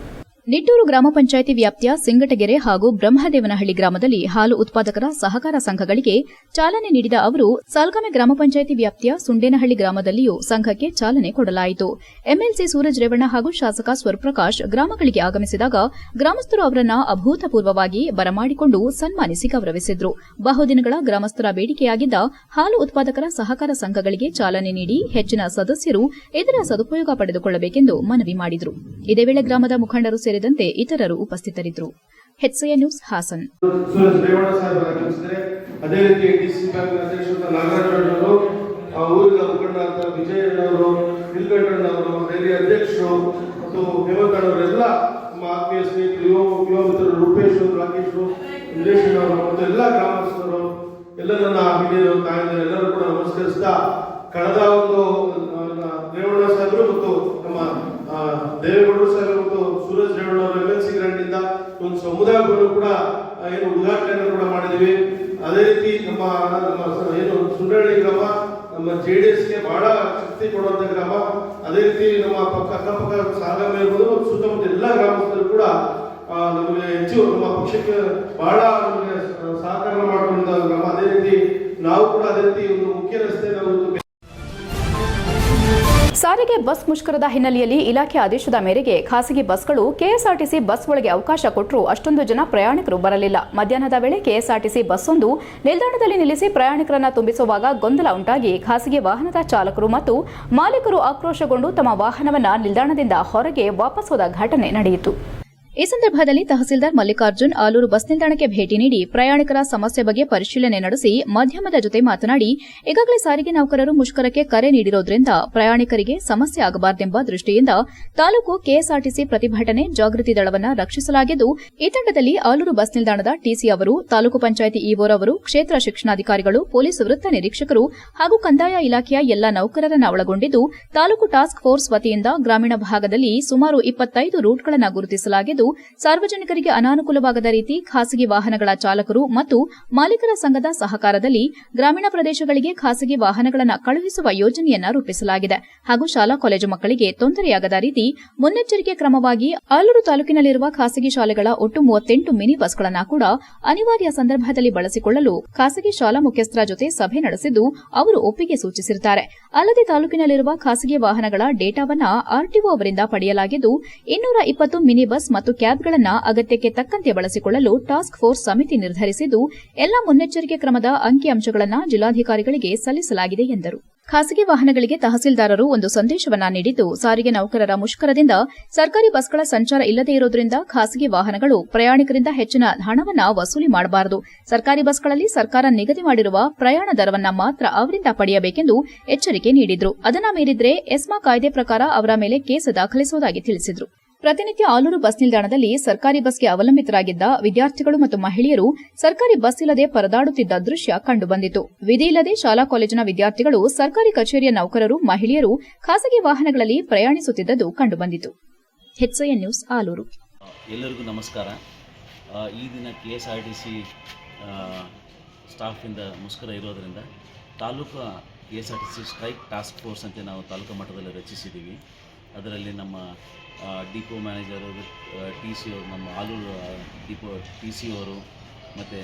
ನಿಟ್ಟೂರು ಗ್ರಾಮ ಪಂಚಾಯಿತಿ ವ್ಯಾಪ್ತಿಯ ಸಿಂಗಟಗೆರೆ ಹಾಗೂ ಬ್ರಹ್ಮದೇವನಹಳ್ಳಿ ಗ್ರಾಮದಲ್ಲಿ ಹಾಲು ಉತ್ಪಾದಕರ ಸಹಕಾರ ಸಂಘಗಳಿಗೆ ಚಾಲನೆ ನೀಡಿದ ಅವರು, ಸಾಲ್ಗಾಮೆ ಗ್ರಾಮ ಪಂಚಾಯಿತಿ ವ್ಯಾಪ್ತಿಯ ಸುಂಡೇನಹಳ್ಳಿ ಗ್ರಾಮದಲ್ಲಿಯೂ ಸಂಘಕ್ಕೆ ಚಾಲನೆ ಕೊಡಲಾಯಿತು. ಎಂಎಲ್ಸಿ ಸೂರಜ್ ರೇವಣ್ಣ ಹಾಗೂ ಶಾಸಕ ಸ್ವರ್ಪ್ರಕಾಶ್ ಗ್ರಾಮಗಳಿಗೆ ಆಗಮಿಸಿದಾಗ ಗ್ರಾಮಸ್ಥರು ಅವರನ್ನ ಅಭೂತಪೂರ್ವವಾಗಿ ಬರಮಾಡಿಕೊಂಡು ಸನ್ಮಾನಿಸಿ ಗೌರವಿಸಿದ್ರು. ಬಹುದಿನಗಳ ಗ್ರಾಮಸ್ಥರ ಬೇಡಿಕೆಯಾಗಿದ್ದ ಹಾಲು ಉತ್ಪಾದಕರ ಸಹಕಾರ ಸಂಘಗಳಿಗೆ ಚಾಲನೆ ನೀಡಿ ಹೆಚ್ಚಿನ ಸದಸ್ಯರು ಇದರ ಸದುಪಯೋಗ ಪಡೆದುಕೊಳ್ಳಬೇಕೆಂದು ಮನವಿ ಮಾಡಿದರು. ಇದೇ ವೇಳೆ ಗ್ರಾಮದ ಮುಖಂಡರು ಸೇರಿದಂತೆ ಇತರರು ಉಪಸ್ಥಿತರಿದ್ದರು. HCA news Hassan. ಅದೇ ರೀತಿ ಡಿಸಿ ಬ್ಯಾಂಕ್ ಅಧ್ಯಕ್ಷರಾದ ನಾಗರಾಜ್ ಅವರು ಆ ಊರಿನ ಮುಖಂಡರಾದ ವಿಜಯಣ್ಣವರು ನೀಲಕಂಠಣ್ಣವರು ಡೈರಿ ಅಧ್ಯಕ್ಷರು ಮತ್ತು ಹೇಮಂತಣ್ಣವರೆಲ್ಲ ನಮ್ಮ ಆತ್ಮೀಯ ಸ್ನೇಹಿತರು, ಯುವ ಯುವ ಮಿತ್ರರು ರೂಪೇಶ್ ರಾಕೇಶ್ ಅವರು ಮತ್ತು ಎಲ್ಲ ಗ್ರಾಮಸ್ಥರು, ಎಲ್ಲ ನನ್ನ ಹಿರಿಯರು, ತಾಯಂದಿರು ಎಲ್ಲರೂ ಕೂಡ ನಮಸ್ಕರಿಸ್ತಾ ಕಳೆದ ಒಂದು ರೇವಣ್ಣ ಸಾಹೇಬರು ಮತ್ತು ನಮ್ಮ ದೇವೇಗೌಡರು ಸಾಹೇಬರು ಮತ್ತು ಸೂರಜ್ ಗ್ರಾಂಟ್ ಸಿ ಒಂದು ಸಮುದಾಯ ಭವನ ಕೂಡ ಏನು ಉದ್ಘಾಟನೆ ಕೂಡ ಮಾಡಿದ್ವಿ ಅದೇ ರೀತಿ ನಮ್ಮ ನಮ್ಮ ಏನು ಸುಂಡಳ್ಳಿ ಗ್ರಾಮ, ನಮ್ಮ ಜೆ ಡಿ ಎಸ್ಗೆ ಬಹಳ ಶಕ್ತಿ ಕೊಡುವಂತ ಗ್ರಾಮ. ಅದೇ ರೀತಿ ನಮ್ಮ ಪಕ್ಕ ಅಕ್ಕಪಕ್ಕ ಸಾಗಮ ಇರ್ಬೋದು ಮತ್ತು ಸುತ್ತಮುತ್ತ ಎಲ್ಲ ಗ್ರಾಮಸ್ಥರು ಕೂಡ ನಮಗೆ ಹೆಚ್ಚು ನಮ್ಮ ಪಕ್ಷಕ್ಕೆ ಬಹಳ ನಮಗೆ ಸಹಕಾರ ಮಾಡುವಂತ ಗ್ರಾಮ. ಅದೇ ರೀತಿ ನಾವು ಕೂಡ ಅದೇ ರೀತಿ ಒಂದು ಮುಖ್ಯ ರಸ್ತೆ ನಾವು ಸಾರಿಗೆ ಬಸ್ ಮುಷ್ಕರದ ಹಿನ್ನೆಲೆಯಲ್ಲಿ ಇಲಾಖೆ ಆದೇಶದ ಮೇರೆಗೆ ಖಾಸಗಿ ಬಸ್ಗಳು ಕೆಎಸ್ಆರ್ಟಿಸಿ ಬಸ್ ಒಳಗೆ ಅವಕಾಶ ಕೊಟ್ಟರೂ ಅಷ್ಟೊಂದು ಜನ ಪ್ರಯಾಣಿಕರು ಬರಲಿಲ್ಲ. ಮಧ್ಯಾಹ್ನದ ವೇಳೆ ಕೆಎಸ್ಆರ್ಟಿಸಿ ಬಸ್ಸೊಂದು ನಿಲ್ದಾಣದಲ್ಲಿ ನಿಲ್ಲಿಸಿ ಪ್ರಯಾಣಿಕರನ್ನ ತುಂಬಿಸುವಾಗ ಗೊಂದಲ ಉಂಟಾಗಿ ಖಾಸಗಿ ವಾಹನದ ಚಾಲಕರು ಮತ್ತು ಮಾಲೀಕರು ಆಕ್ರೋಶಗೊಂಡು ತಮ್ಮ ವಾಹನವನ್ನ ನಿಲ್ದಾಣದಿಂದ ಹೊರಗೆ ವಾಪಸ್ ಹೋದ ಘಟನೆ ನಡೆಯಿತು. ಈ ಸಂದರ್ಭದಲ್ಲಿ ತಹಸೀಲ್ದಾರ್ ಮಲ್ಲಿಕಾರ್ಜುನ್ ಆಲೂರು ಬಸ್ ನಿಲ್ದಾಣಕ್ಕೆ ಭೇಟಿ ನೀಡಿ ಪ್ರಯಾಣಿಕರ ಸಮಸ್ಯೆ ಬಗ್ಗೆ ಪರಿಶೀಲನೆ ನಡೆಸಿ ಮಾಧ್ಯಮದ ಜೊತೆ ಮಾತನಾಡಿ, ಈಗಾಗಲೇ ಸಾರಿಗೆ ನೌಕರರು ಮುಷ್ಕರಕ್ಕೆ ಕರೆ ನೀಡಿರೋದ್ರಿಂದ ಪ್ರಯಾಣಿಕರಿಗೆ ಸಮಸ್ಯೆ ಆಗಬಾರದೆಂಬ ದೃಷ್ಟಿಯಿಂದ ತಾಲೂಕು ಕೆಎಸ್ಆರ್ಟಿಸಿ ಪ್ರತಿಭಟನೆ ಜಾಗೃತಿ ದಳವನ್ನ ರಕ್ಷಿಸಲಾಗಿದ್ದು, ಈ ತಂಡದಲ್ಲಿ ಆಲೂರು ಬಸ್ ನಿಲ್ದಾಣದ ಟಿಸಿ ಅವರು, ತಾಲೂಕು ಪಂಚಾಯಿತಿ ಇಒರವರು ಕ್ಷೇತ್ರ ಶಿಕ್ಷಣಾಧಿಕಾರಿಗಳು, ಪೊಲೀಸ್ ವೃತ್ತ ನಿರೀಕ್ಷಕರು ಹಾಗೂ ಕಂದಾಯ ಇಲಾಖೆಯ ಎಲ್ಲಾ ನೌಕರರನ್ನ ಒಳಗೊಂಡಿದ್ದು, ತಾಲೂಕು ಟಾಸ್ಕ್ ಫೋರ್ಸ್ ವತಿಯಿಂದ ಗ್ರಾಮೀಣ ಭಾಗದಲ್ಲಿ ಸುಮಾರು ಇಪ್ಪತ್ತೈದು ರೂಟ್ಗಳನ್ನು ಗುರುತಿಸಲಾಗಿದ್ದು ಸಾರ್ವಜನಿಕರಿಗೆ ಅನಾನುಕೂಲವಾಗದ ರೀತಿ ಖಾಸಗಿ ವಾಹನಗಳ ಚಾಲಕರು ಮತ್ತು ಮಾಲೀಕರ ಸಂಘದ ಸಹಕಾರದಲ್ಲಿ ಗ್ರಾಮೀಣ ಪ್ರದೇಶಗಳಿಗೆ ಖಾಸಗಿ ವಾಹನಗಳನ್ನು ಕಳುಹಿಸುವ ಯೋಜನೆಯನ್ನು ರೂಪಿಸಲಾಗಿದೆ. ಹಾಗೂ ಶಾಲಾ ಕಾಲೇಜು ಮಕ್ಕಳಿಗೆ ತೊಂದರೆಯಾಗದ ರೀತಿ ಮುನ್ನೆಚ್ಚರಿಕೆ ಕ್ರಮವಾಗಿ ಆಲೂರು ತಾಲೂಕಿನಲ್ಲಿರುವ ಖಾಸಗಿ ಶಾಲೆಗಳ ಒಟ್ಟು ಮೂವತ್ತೆಂಟು ಮಿನಿ ಬಸ್ಗಳನ್ನು ಕೂಡ ಅನಿವಾರ್ಯ ಸಂದರ್ಭದಲ್ಲಿ ಬಳಸಿಕೊಳ್ಳಲು ಖಾಸಗಿ ಶಾಲಾ ಮುಖ್ಯಸ್ಥರ ಜೊತೆ ಸಭೆ ನಡೆಸಿದ್ದು ಅವರು ಒಪ್ಪಿಗೆ ಸೂಚಿಸಿರುತ್ತಾರೆ. ಅಲ್ಲದೆ ತಾಲೂಕಿನಲ್ಲಿರುವ ಖಾಸಗಿ ವಾಹನಗಳ ಡೇಟಾವನ್ನು ಆರ್ಟಿಒ ಅವರಿಂದ ಪಡೆಯಲಾಗಿದ್ದು, ಇನ್ನೂರ ಇಪ್ಪತ್ತು ಮಿನಿ ಬಸ್ ಮತ್ತು ಕ್ಯಾಬ್ಗಳನ್ನು ಅಗತ್ಯಕ್ಕೆ ತಕ್ಕಂತೆ ಬಳಸಿಕೊಳ್ಳಲು ಟಾಸ್ಕ್ ಫೋರ್ಸ್ ಸಮಿತಿ ನಿರ್ಧರಿಸಿದ್ದು, ಎಲ್ಲ ಮುನ್ನೆಚ್ಚರಿಕೆ ಕ್ರಮದ ಅಂಕಿಅಂಶಗಳನ್ನು ಜಿಲ್ಲಾಧಿಕಾರಿಗಳಿಗೆ ಸಲ್ಲಿಸಲಾಗಿದೆ ಎಂದರು. ಖಾಸಗಿ ವಾಹನಗಳಿಗೆ ತಹಸೀಲ್ದಾರರು ಒಂದು ಸಂದೇಶವನ್ನ ನೀಡಿದ್ದು, ಸಾರಿಗೆ ನೌಕರರ ಮುಷ್ಕರದಿಂದ ಸರ್ಕಾರಿ ಬಸ್ಗಳ ಸಂಚಾರ ಇಲ್ಲದೇ ಇರುವುದರಿಂದ ಖಾಸಗಿ ವಾಹನಗಳು ಪ್ರಯಾಣಿಕರಿಂದ ಹೆಚ್ಚಿನ ಹಣವನ್ನ ವಸೂಲಿ ಮಾಡಬಾರದು. ಸರ್ಕಾರಿ ಬಸ್ಗಳಲ್ಲಿ ಸರ್ಕಾರ ನಿಗದಿ ಮಾಡಿರುವ ಪ್ರಯಾಣ ದರವನ್ನ ಮಾತ್ರ ಅವರಿಂದ ಪಡೆಯಬೇಕೆಂದು ಎಚ್ಚರಿಕೆ ನೀಡಿದ್ರು. ಅದನ್ನ ಮೀರಿದ್ರೆ ಎಸ್ಮಾ ಕಾಯ್ದೆ ಪ್ರಕಾರ ಅವರ ಮೇಲೆ ಕೇಸ್ ದಾಖಲಿಸುವುದಾಗಿ ತಿಳಿಸಿದ್ರು. ಪ್ರತಿನಿತ್ಯ ಆಲೂರು ಬಸ್ ನಿಲ್ದಾಣದಲ್ಲಿ ಸರ್ಕಾರಿ ಬಸ್ಗೆ ಅವಲಂಬಿತರಾಗಿದ್ದ ವಿದ್ಯಾರ್ಥಿಗಳು ಮತ್ತು ಮಹಿಳೆಯರು ಸರ್ಕಾರಿ ಬಸ್ ಇಲ್ಲದೆ ಪರದಾಡುತ್ತಿದ್ದ ದೃಶ್ಯ ಕಂಡುಬಂದಿತು. ವಿಧಿಯಿಲ್ಲದೆ ಶಾಲಾ ಕಾಲೇಜಿನ ವಿದ್ಯಾರ್ಥಿಗಳು ಸರ್ಕಾರಿ ಕಚೇರಿಯ ನೌಕರರು, ಮಹಿಳೆಯರು ಖಾಸಗಿ ವಾಹನಗಳಲ್ಲಿ ಪ್ರಯಾಣಿಸುತ್ತಿದ್ದುದು ಕಂಡುಬಂದಿತು. ನ್ಯೂಸ್ ಆಲೂರು. ಎಲ್ಲರಿಗೂ ನಮಸ್ಕಾರ. ಈ ದಿನ K S R T C ಸ್ಟಾಫಿಂದ ಮುಷ್ಕರ ಇರೋದರಿಂದ taluk K S R T C strike task force ಅಂತ ನಾವು ತಾಲೂಕು ಮಟ್ಟದಲ್ಲಿ ರಚಿಸಿದ್ದೀವಿ. ಅದರಲ್ಲಿ ನಮ್ಮ ಡಿಪೋ ಮ್ಯಾನೇಜರು ಟಿ ಸಿ ಅವರು, ನಮ್ಮ ಆಲೂರು ಡಿಪೋ ಟಿ ಸಿ ಅವರು, ಮತ್ತು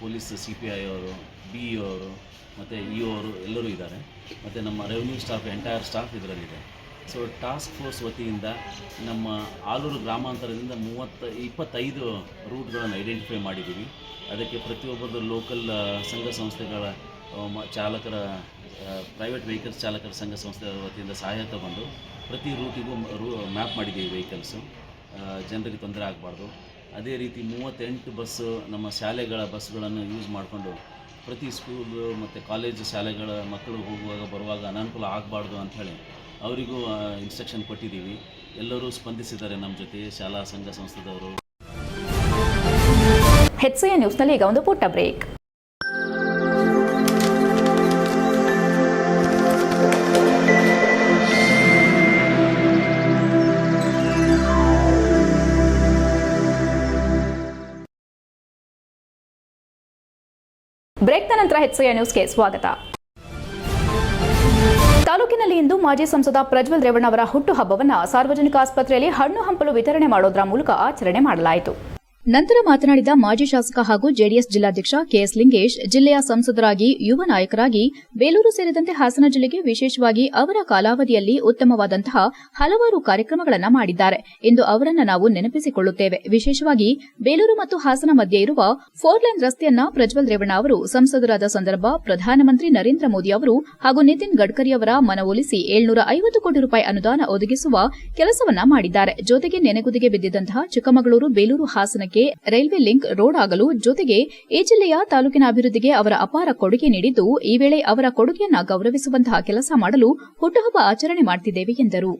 ಪೊಲೀಸ್ ಸಿ ಪಿ ಐ ಅವರು, ಬಿ ಇ ಅವರು, ಮತ್ತು ಇ ಅವರು ಎಲ್ಲರೂ ಇದ್ದಾರೆ. ಮತ್ತು ನಮ್ಮ ರೆವಿನ್ಯೂ ಸ್ಟಾಫ್, ಎಂಟೈರ್ ಸ್ಟಾಫ್ ಇದರಲ್ಲಿದೆ. ಸೊ ಟಾಸ್ಕ್ ಫೋರ್ಸ್ ವತಿಯಿಂದ ನಮ್ಮ ಆಲೂರು ಗ್ರಾಮಾಂತರದಿಂದ ಮೂವತ್ತ, ಇಪ್ಪತ್ತೈದು ರೂಟ್ಗಳನ್ನು ಐಡೆಂಟಿಫೈ ಮಾಡಿದ್ದೀವಿ. ಅದಕ್ಕೆ ಪ್ರತಿಯೊಬ್ಬರದ್ದು ಲೋಕಲ್ ಸಂಘ ಸಂಸ್ಥೆಗಳ ಚಾಲಕರ ಪ್ರೈವೇಟ್ ವೆಹಿಕಲ್ಸ್ ಚಾಲಕರ ಸಂಘ ಸಂಸ್ಥೆಗಳ ವತಿಯಿಂದ ಸಹಾಯ ತಗೊಂಡು ಪ್ರತಿ ರೂಟಿಗೂ ರೂ ಮ್ಯಾಪ್ ಮಾಡಿದ್ದೀವಿ ವೆಹಿಕಲ್ಸು ಜನರಿಗೆ ತೊಂದರೆ ಆಗಬಾರ್ದು. ಅದೇ ರೀತಿ ಮೂವತ್ತೆಂಟು ಬಸ್ಸು ನಮ್ಮ ಶಾಲೆಗಳ ಬಸ್ಗಳನ್ನು ಯೂಸ್ ಮಾಡಿಕೊಂಡು ಪ್ರತಿ ಸ್ಕೂಲು ಮತ್ತು ಕಾಲೇಜು ಶಾಲೆಗಳ ಮಕ್ಕಳು ಹೋಗುವಾಗ, ಬರುವಾಗ ಅನಾನುಕೂಲ ಆಗಬಾರ್ದು ಅಂಥೇಳಿ ಅವರಿಗೂ ಇನ್ಸ್ಟ್ರಕ್ಷನ್ ಕೊಟ್ಟಿದ್ದೀವಿ. ಎಲ್ಲರೂ ಸ್ಪಂದಿಸಿದ್ದಾರೆ ನಮ್ಮ ಜೊತೆ, ಶಾಲಾ ಸಂಘ ಸಂಸ್ಥೆದವರು. ಹೆಚ್ಸಿಯ ನ್ಯೂಸ್ನಲ್ಲಿ ಈಗ ಒಂದು ಪುಟ್ಟ ಬ್ರೇಕ್ ಬ್ರೇಕ್ನ ನಂತರ ಹೆಚ್ಐಎನ್ ನ್ಯೂಸ್ಗೆ ಸ್ವಾಗತ. ತಾಲೂಕಿನಲ್ಲಿ ಇಂದು ಮಾಜಿ ಸಂಸದ ಪ್ರಜ್ವಲ್ ರೇವಣ್ಣ ಅವರ ಹುಟ್ಟುಹಬ್ಬವನ್ನು ಸಾರ್ವಜನಿಕ ಆಸ್ಪತ್ರೆಯಲ್ಲಿ ಹಣ್ಣು ಹಂಪಲು ವಿತರಣೆ ಮಾಡೋದರ ಮೂಲಕ ಆಚರಣೆ ಮಾಡಲಾಯಿತು. ನಂತರ ಮಾತನಾಡಿದ ಮಾಜಿ ಶಾಸಕ ಹಾಗೂ ಜೆಡಿಎಸ್ ಜಿಲ್ಲಾಧ್ಯಕ್ಷ ಕೆಎಸ್ ಲಿಂಗೇಶ್, ಜಿಲ್ಲೆಯ ಸಂಸದರಾಗಿ, ಯುವ ನಾಯಕರಾಗಿ, ಬೇಲೂರು ಸೇರಿದಂತೆ ಹಾಸನ ಜಿಲ್ಲೆಗೆ ವಿಶೇಷವಾಗಿ ಅವರ ಕಾಲಾವಧಿಯಲ್ಲಿ ಉತ್ತಮವಾದಂತಹ ಹಲವಾರು ಕಾರ್ಯಕ್ರಮಗಳನ್ನು ಮಾಡಿದ್ದಾರೆ ಎಂದು ಅವರನ್ನ ನಾವು ನೆನಪಿಸಿಕೊಳ್ಳುತ್ತೇವೆ. ವಿಶೇಷವಾಗಿ ಬೇಲೂರು ಮತ್ತು ಹಾಸನ ಮಧ್ಯೆ ಇರುವ ಫೋರ್ ಲೈನ್ ರಸ್ತೆಯನ್ನ ಪ್ರಜ್ವಲ್ ರೇವಣ್ಣ ಅವರು ಸಂಸದರಾದ ಸಂದರ್ಭ ಪ್ರಧಾನಮಂತ್ರಿ ನರೇಂದ್ರ ಮೋದಿ ಅವರು ಹಾಗೂ ನಿತಿನ್ ಗಡ್ಕರಿ ಅವರ ಮನವೊಲಿಸಿ ಏಳ್ನೂರ ಐವತ್ತು ಕೋಟಿ ರೂಪಾಯಿ ಅನುದಾನ ಒದಗಿಸುವ ಕೆಲಸವನ್ನ ಮಾಡಿದ್ದಾರೆ. ಜೊತೆಗೆ ನೆನೆಗುದಿಗೆ ಬಿದ್ದಿದ್ದಂತಹ ಚಿಕ್ಕಮಗಳೂರು, ಬೇಲೂರು ಹಾಸನಕ್ಕೆ ರೈಲ್ವೆ ಲಿಂಕ್ ರೋಡ್ ಆಗಲು ಜೊತೆಗೆ ಈ ಜಿಲ್ಲೆಯ ತಾಲೂಕಿನ ಅಭಿವೃದ್ಧಿಗೆ ಅವರ ಅಪಾರ ಕೊಡುಗೆ ನೀಡಿದ್ದು, ಈ ವೇಳೆ ಅವರ ಕೊಡುಗೆಯನ್ನ ಗೌರವಿಸುವಂತಹ ಕೆಲಸ ಮಾಡಲು ಹುಟ್ಟುಹಬ್ಬ ಆಚರಣೆ ಮಾಡುತ್ತಿದ್ದೇವೆ ಎಂದರು.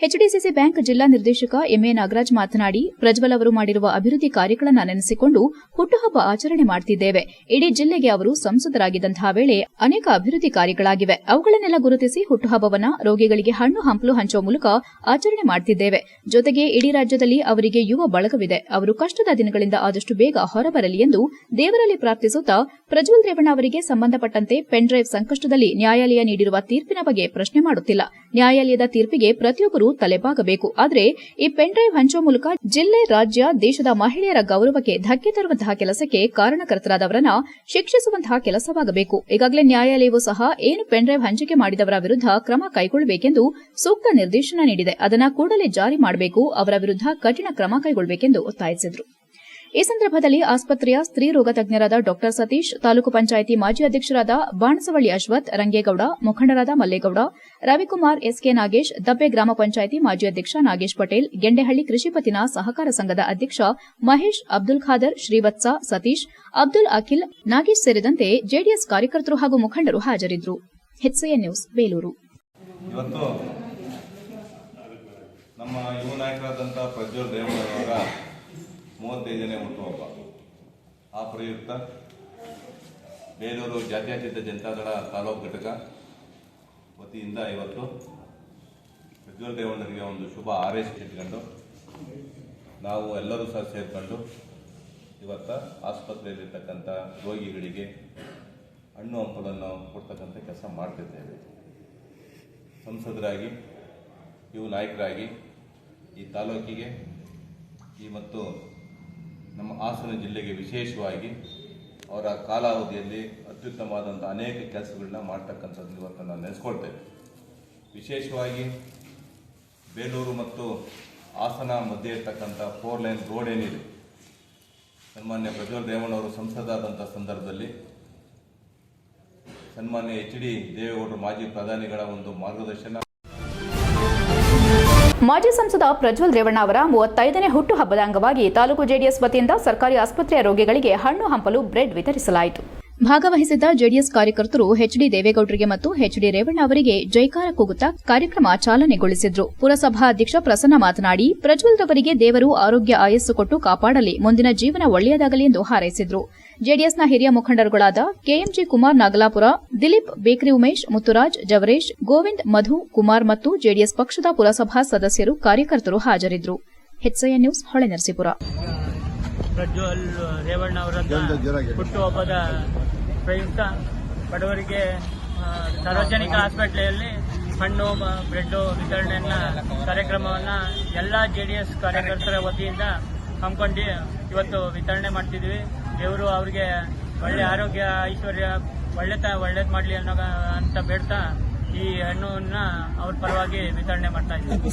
ಎಚ್ಡಿಸಿಸಿ ಬ್ಯಾಂಕ್ ಜಿಲ್ಲಾ ನಿರ್ದೇಶಕ ಎಂಎ ನಾಗರಾಜ್ ಮಾತನಾಡಿ, ಪ್ರಜ್ವಲ್ ಅವರು ಮಾಡಿರುವ ಅಭಿವೃದ್ಧಿ ಕಾರ್ಯಗಳನ್ನು ನೆನೆಸಿಕೊಂಡು ಹುಟ್ಟುಹಬ್ಬ ಆಚರಣೆ ಮಾಡುತ್ತಿದ್ದೇವೆ ಇಡೀ ಜಿಲ್ಲೆಗೆ ಅವರು ಸಂಸದರಾಗಿದ್ದಂತಹ ವೇಳೆ ಅನೇಕ ಅಭಿವೃದ್ಧಿ ಕಾರ್ಯಗಳಾಗಿವೆ. ಅವುಗಳನ್ನೆಲ್ಲ ಗುರುತಿಸಿ ಹುಟ್ಟುಹಬ್ಬವನ್ನು ರೋಗಿಗಳಿಗೆ ಹಣ್ಣು, ಹಂಪಲು ಹಂಚುವ ಮೂಲಕ ಆಚರಣೆ ಮಾಡುತ್ತಿದ್ದೇವೆ ಜೊತೆಗೆ ಇಡೀ ರಾಜ್ಯದಲ್ಲಿ ಅವರಿಗೆ ಯುವ ಬಳಗವಿದೆ. ಅವರು ಕಷ್ಟದ ದಿನಗಳಿಂದ ಆದಷ್ಟು ಬೇಗ ಹೊರಬರಲಿ ಎಂದು ದೇವರಲ್ಲಿ ಪ್ರಾರ್ಥಿಸುತ್ತಾ ಪ್ರಜ್ವಲ್ ರೇವಣ್ಣ ಅವರಿಗೆ ಸಂಬಂಧಪಟ್ಟಂತೆ ಪೆನ್ ಡ್ರೈವ್ ಸಂಕಷ್ಟದಲ್ಲಿ ನ್ಯಾಯಾಲಯ ನೀಡಿರುವ ತೀರ್ಪಿನ ಬಗ್ಗೆ ಪ್ರಶ್ನೆ ಮಾಡುತ್ತಿಲ್ಲ. ನ್ಯಾಯಾಲಯದ ತೀರ್ಪಿಗೆ ಪ್ರತಿಯೊಬ್ಬರು ತಲೆಬಾಗಬೇಕು. ಆದರೆ ಈ ಪೆನ್ ಡ್ರೈವ್ ಹಂಚುವ ಮೂಲಕ ಜಿಲ್ಲೆ, ರಾಜ್ಯ, ದೇಶದ ಮಹಿಳೆಯರ ಗೌರವಕ್ಕೆ ಧಕ್ಕೆ ತರುವಂತಹ ಕೆಲಸಕ್ಕೆ ಕಾರಣಕರ್ತರಾದವರನ್ನ ಶಿಕ್ಷಿಸುವಂತಹ ಕೆಲಸವಾಗಬೇಕು. ಈಗಾಗಲೇ ನ್ಯಾಯಾಲಯವೂ ಸಹ ಏನು ಪೆನ್ ಡ್ರೈವ್ ಹಂಚಿಕೆ ಮಾಡಿದವರ ವಿರುದ್ಧ ಕ್ರಮ ಕೈಗೊಳ್ಳಬೇಕೆಂದು ಸೂಕ್ತ ನಿರ್ದೇಶನ ನೀಡಿದೆ. ಅದನ್ನು ಕೂಡಲೇ ಜಾರಿ ಮಾಡಬೇಕು. ಅವರ ವಿರುದ್ಧ ಕಠಿಣ ಕ್ರಮ ಕೈಗೊಳ್ಳಬೇಕೆಂದು ಒತ್ತಾಯಿಸಿದರು. ಈ ಸಂದರ್ಭದಲ್ಲಿ ಆಸ್ಪತ್ರೆಯ ಸ್ತ್ರೀ ರೋಗ ತಜ್ಞರಾದ ಡಾ ಸತೀಶ್, ತಾಲೂಕು ಪಂಚಾಯಿತಿ ಮಾಜಿ ಅಧ್ಯಕ್ಷರಾದ ಬಾಣಸವಳ್ಳಿ ಅಶ್ವಥ್, ರಂಗೇಗೌಡ, ಮುಖಂಡರಾದ ಮಲ್ಲೇಗೌಡ, ರವಿಕುಮಾರ್ ಎಸ್ಕೆ ನಾಗೇಶ್, ದಬ್ಬೆ ಗ್ರಾಮ ಪಂಚಾಯಿತಿ ಮಾಜಿ ಅಧ್ಯಕ್ಷ ನಾಗೇಶ್ ಪಟೇಲ್, ಗೆಂಡೆಹಳ್ಳಿ ಕೃಷಿ ಪತ್ತಿನ ಸಹಕಾರ ಸಂಘದ ಅಧ್ಯಕ್ಷ ಮಹೇಶ್ ಅಬ್ದುಲ್ ಖಾದರ್, ಶ್ರೀವತ್ಸ ಸತೀಶ್, ಅಬ್ದುಲ್ ಅಖಿಲ್, ನಾಗೇಶ್ ಸೇರಿದಂತೆ ಜೆಡಿಎಸ್ ಕಾರ್ಯಕರ್ತರು ಹಾಗೂ ಮುಖಂಡರು ಹಾಜರಿದ್ದರು. ನ್ಯೂಸ್, ಬೇಲೂರು. ನಮ್ಮ ಯುವ ನಾಯಕರಾದಂಥ ಪ್ರಜ್ವಲ್ ರೇವಣ್ಣವರ ಮೂವತ್ತೈದನೇ ಹುಟ್ಟುಹಬ್ಬ ಆ ಪ್ರಯುಕ್ತ ಬೇಲೂರು ಜಾತ್ಯತೀತ ಜನತಾದಳ ತಾಲೂಕು ಘಟಕ ವತಿಯಿಂದ ಇವತ್ತು ಪ್ರಜ್ವಲ್ ರೇವಣ್ಣರಿಗೆ ಒಂದು ಶುಭ ಆರೈಸಿ ಇಟ್ಕೊಂಡು ನಾವು ಎಲ್ಲರೂ ಸಹ ಸೇರಿಕೊಂಡು ಇವತ್ತ ಆಸ್ಪತ್ರೆಯಲ್ಲಿರ್ತಕ್ಕಂಥ ರೋಗಿಗಳಿಗೆ ಹಣ್ಣು ಹಂಪಲನ್ನು ಕೊಡ್ತಕ್ಕಂಥ ಕೆಲಸ ಮಾಡ್ತಿದ್ದೇವೆ. ಸಂಸದರಾಗಿ, ಇವು ನಾಯಕರಾಗಿ ಈ ತಾಲೂಕಿಗೆ ಈ ಮತ್ತು ನಮ್ಮ ಹಾಸನ ಜಿಲ್ಲೆಗೆ ವಿಶೇಷವಾಗಿ ಅವರ ಕಾಲಾವಧಿಯಲ್ಲಿ ಅತ್ಯುತ್ತಮವಾದಂಥ ಅನೇಕ ಕೆಲಸಗಳನ್ನ ಮಾಡ್ತಕ್ಕಂಥದ್ದು ಇವತ್ತು ನಾನು ನೆನೆಸ್ಕೊಳ್ತೇನೆ ವಿಶೇಷವಾಗಿ ಬೇಲೂರು ಮತ್ತು ಹಾಸನ ಮಧ್ಯೆ ಇರ್ತಕ್ಕಂಥ ಫೋರ್ ಲೈನ್ ರೋಡ್ ಏನಿದೆ, ಸನ್ಮಾನ್ಯ ಪ್ರಜ್ವಲ್ ರೇವಣ್ಣವರು ಸಂಸದಾದಂಥ ಸಂದರ್ಭದಲ್ಲಿ ಸನ್ಮಾನ್ಯ ಎಚ್ ಡಿ ದೇವೇಗೌಡರು ಮಾಜಿ ಪ್ರಧಾನಿಗಳ ಒಂದು ಮಾರ್ಗದರ್ಶನ ಮಾಜಿ ಸಂಸದ ಪ್ರಜ್ವಲ್ ರೇವಣ್ಣ ಅವರ ಮೂವತ್ತೈದನೇ ಹುಟ್ಟುಹಬ್ಬದ ಅಂಗವಾಗಿ ತಾಲೂಕು ಜೆಡಿಎಸ್ ವತಿಯಿಂದ ಸರ್ಕಾರಿ ಆಸ್ಪತ್ರೆಯ ರೋಗಿಗಳಿಗೆ ಹಣ್ಣು ಹಂಪಲು ಬ್ರೆಡ್ ವಿತರಿಸಲಾಯಿತು. ಭಾಗವಹಿಸಿದ್ದ ಜೆಡಿಎಸ್ ಕಾರ್ಯಕರ್ತರು ಎಚ್ಡಿ ದೇವೇಗೌಡರಿಗೆ ಮತ್ತು ಎಚ್ಡಿ ರೇವಣ್ಣ ಅವರಿಗೆ ಜೈಕಾರ ಕೂಗುತ್ತಾ ಕಾರ್ಯಕ್ರಮ ಚಾಲನೆಗೊಳಿಸಿದ್ರು. ಪುರಸಭಾ ಅಧ್ಯಕ್ಷ ಪ್ರಸನ್ನ ಮಾತನಾಡಿ ಪ್ರಜ್ವಲ್ ರವರಿಗೆ ದೇವರು ಆರೋಗ್ಯ ಆಯಸ್ಸು ಕೊಟ್ಟು ಕಾಪಾಡಲಿ, ಮುಂದಿನ ಜೀವನ ಒಳ್ಳೆಯದಾಗಲಿ ಎಂದು ಹಾರೈಸಿದ್ರು. ಜೆಡಿಎಸ್ನ ಹಿರಿಯ ಮುಖಂಡರುಗಳಾದ ಕೆಎಂಜಿ ಕುಮಾರ್ ನಾಗಲಾಪುರ, ದಿಲೀಪ್ ಬೇಕ್ರಿ ಉಮೇಶ್, ಮುತ್ತುರಾಜ್ ಜವರೇಶ್, ಗೋವಿಂದ್, ಮಧು ಕುಮಾರ್ ಮತ್ತು ಜೆಡಿಎಸ್ ಪಕ್ಷದ ಪುರಸಭಾ ಸದಸ್ಯರು ಕಾರ್ಯಕರ್ತರು ಹಾಜರಿದ್ದರು ನ್ಯೂಸ್, ಹೊಳೆನರಸೀಪುರ. ಪ್ರಜ್ವಲ್ ರೇವಣ್ಣ ಅವರ ಹುಟ್ಟುಹಬ್ಬದ ಪ್ರಯುಕ್ತ ಬಡವರಿಗೆ ಸಾರ್ವಜನಿಕ ಆಸ್ಪತ್ರೆಯಲ್ಲಿ ಹಣ್ಣು ಬ್ರೆಡ್ ಬ್ರೆಡ್ಡು ವಿತರಣೆಯನ್ನ ಕಾರ್ಯಕ್ರಮವನ್ನ ಎಲ್ಲ ಜೆ ಡಿ ಎಸ್ ಕಾರ್ಯಕರ್ತರ ವತಿಯಿಂದ ಹಮ್ಮಿಕೊಂಡು ಇವತ್ತು ವಿತರಣೆ ಮಾಡ್ತಿದ್ವಿ. ದೇವರು ಅವರಿಗೆ ಒಳ್ಳೆ ಆರೋಗ್ಯ ಐಶ್ವರ್ಯ ಒಳ್ಳೆತ ಒಳ್ಳೇದು ಮಾಡಲಿ ಅನ್ನೋ ಅಂತ ಬೇಡ್ತಾ ಈ ಹಣ್ಣನ್ನ ಅವ್ರ ಪರವಾಗಿ ವಿತರಣೆ ಮಾಡ್ತಾ ಇದ್ದೀವಿ.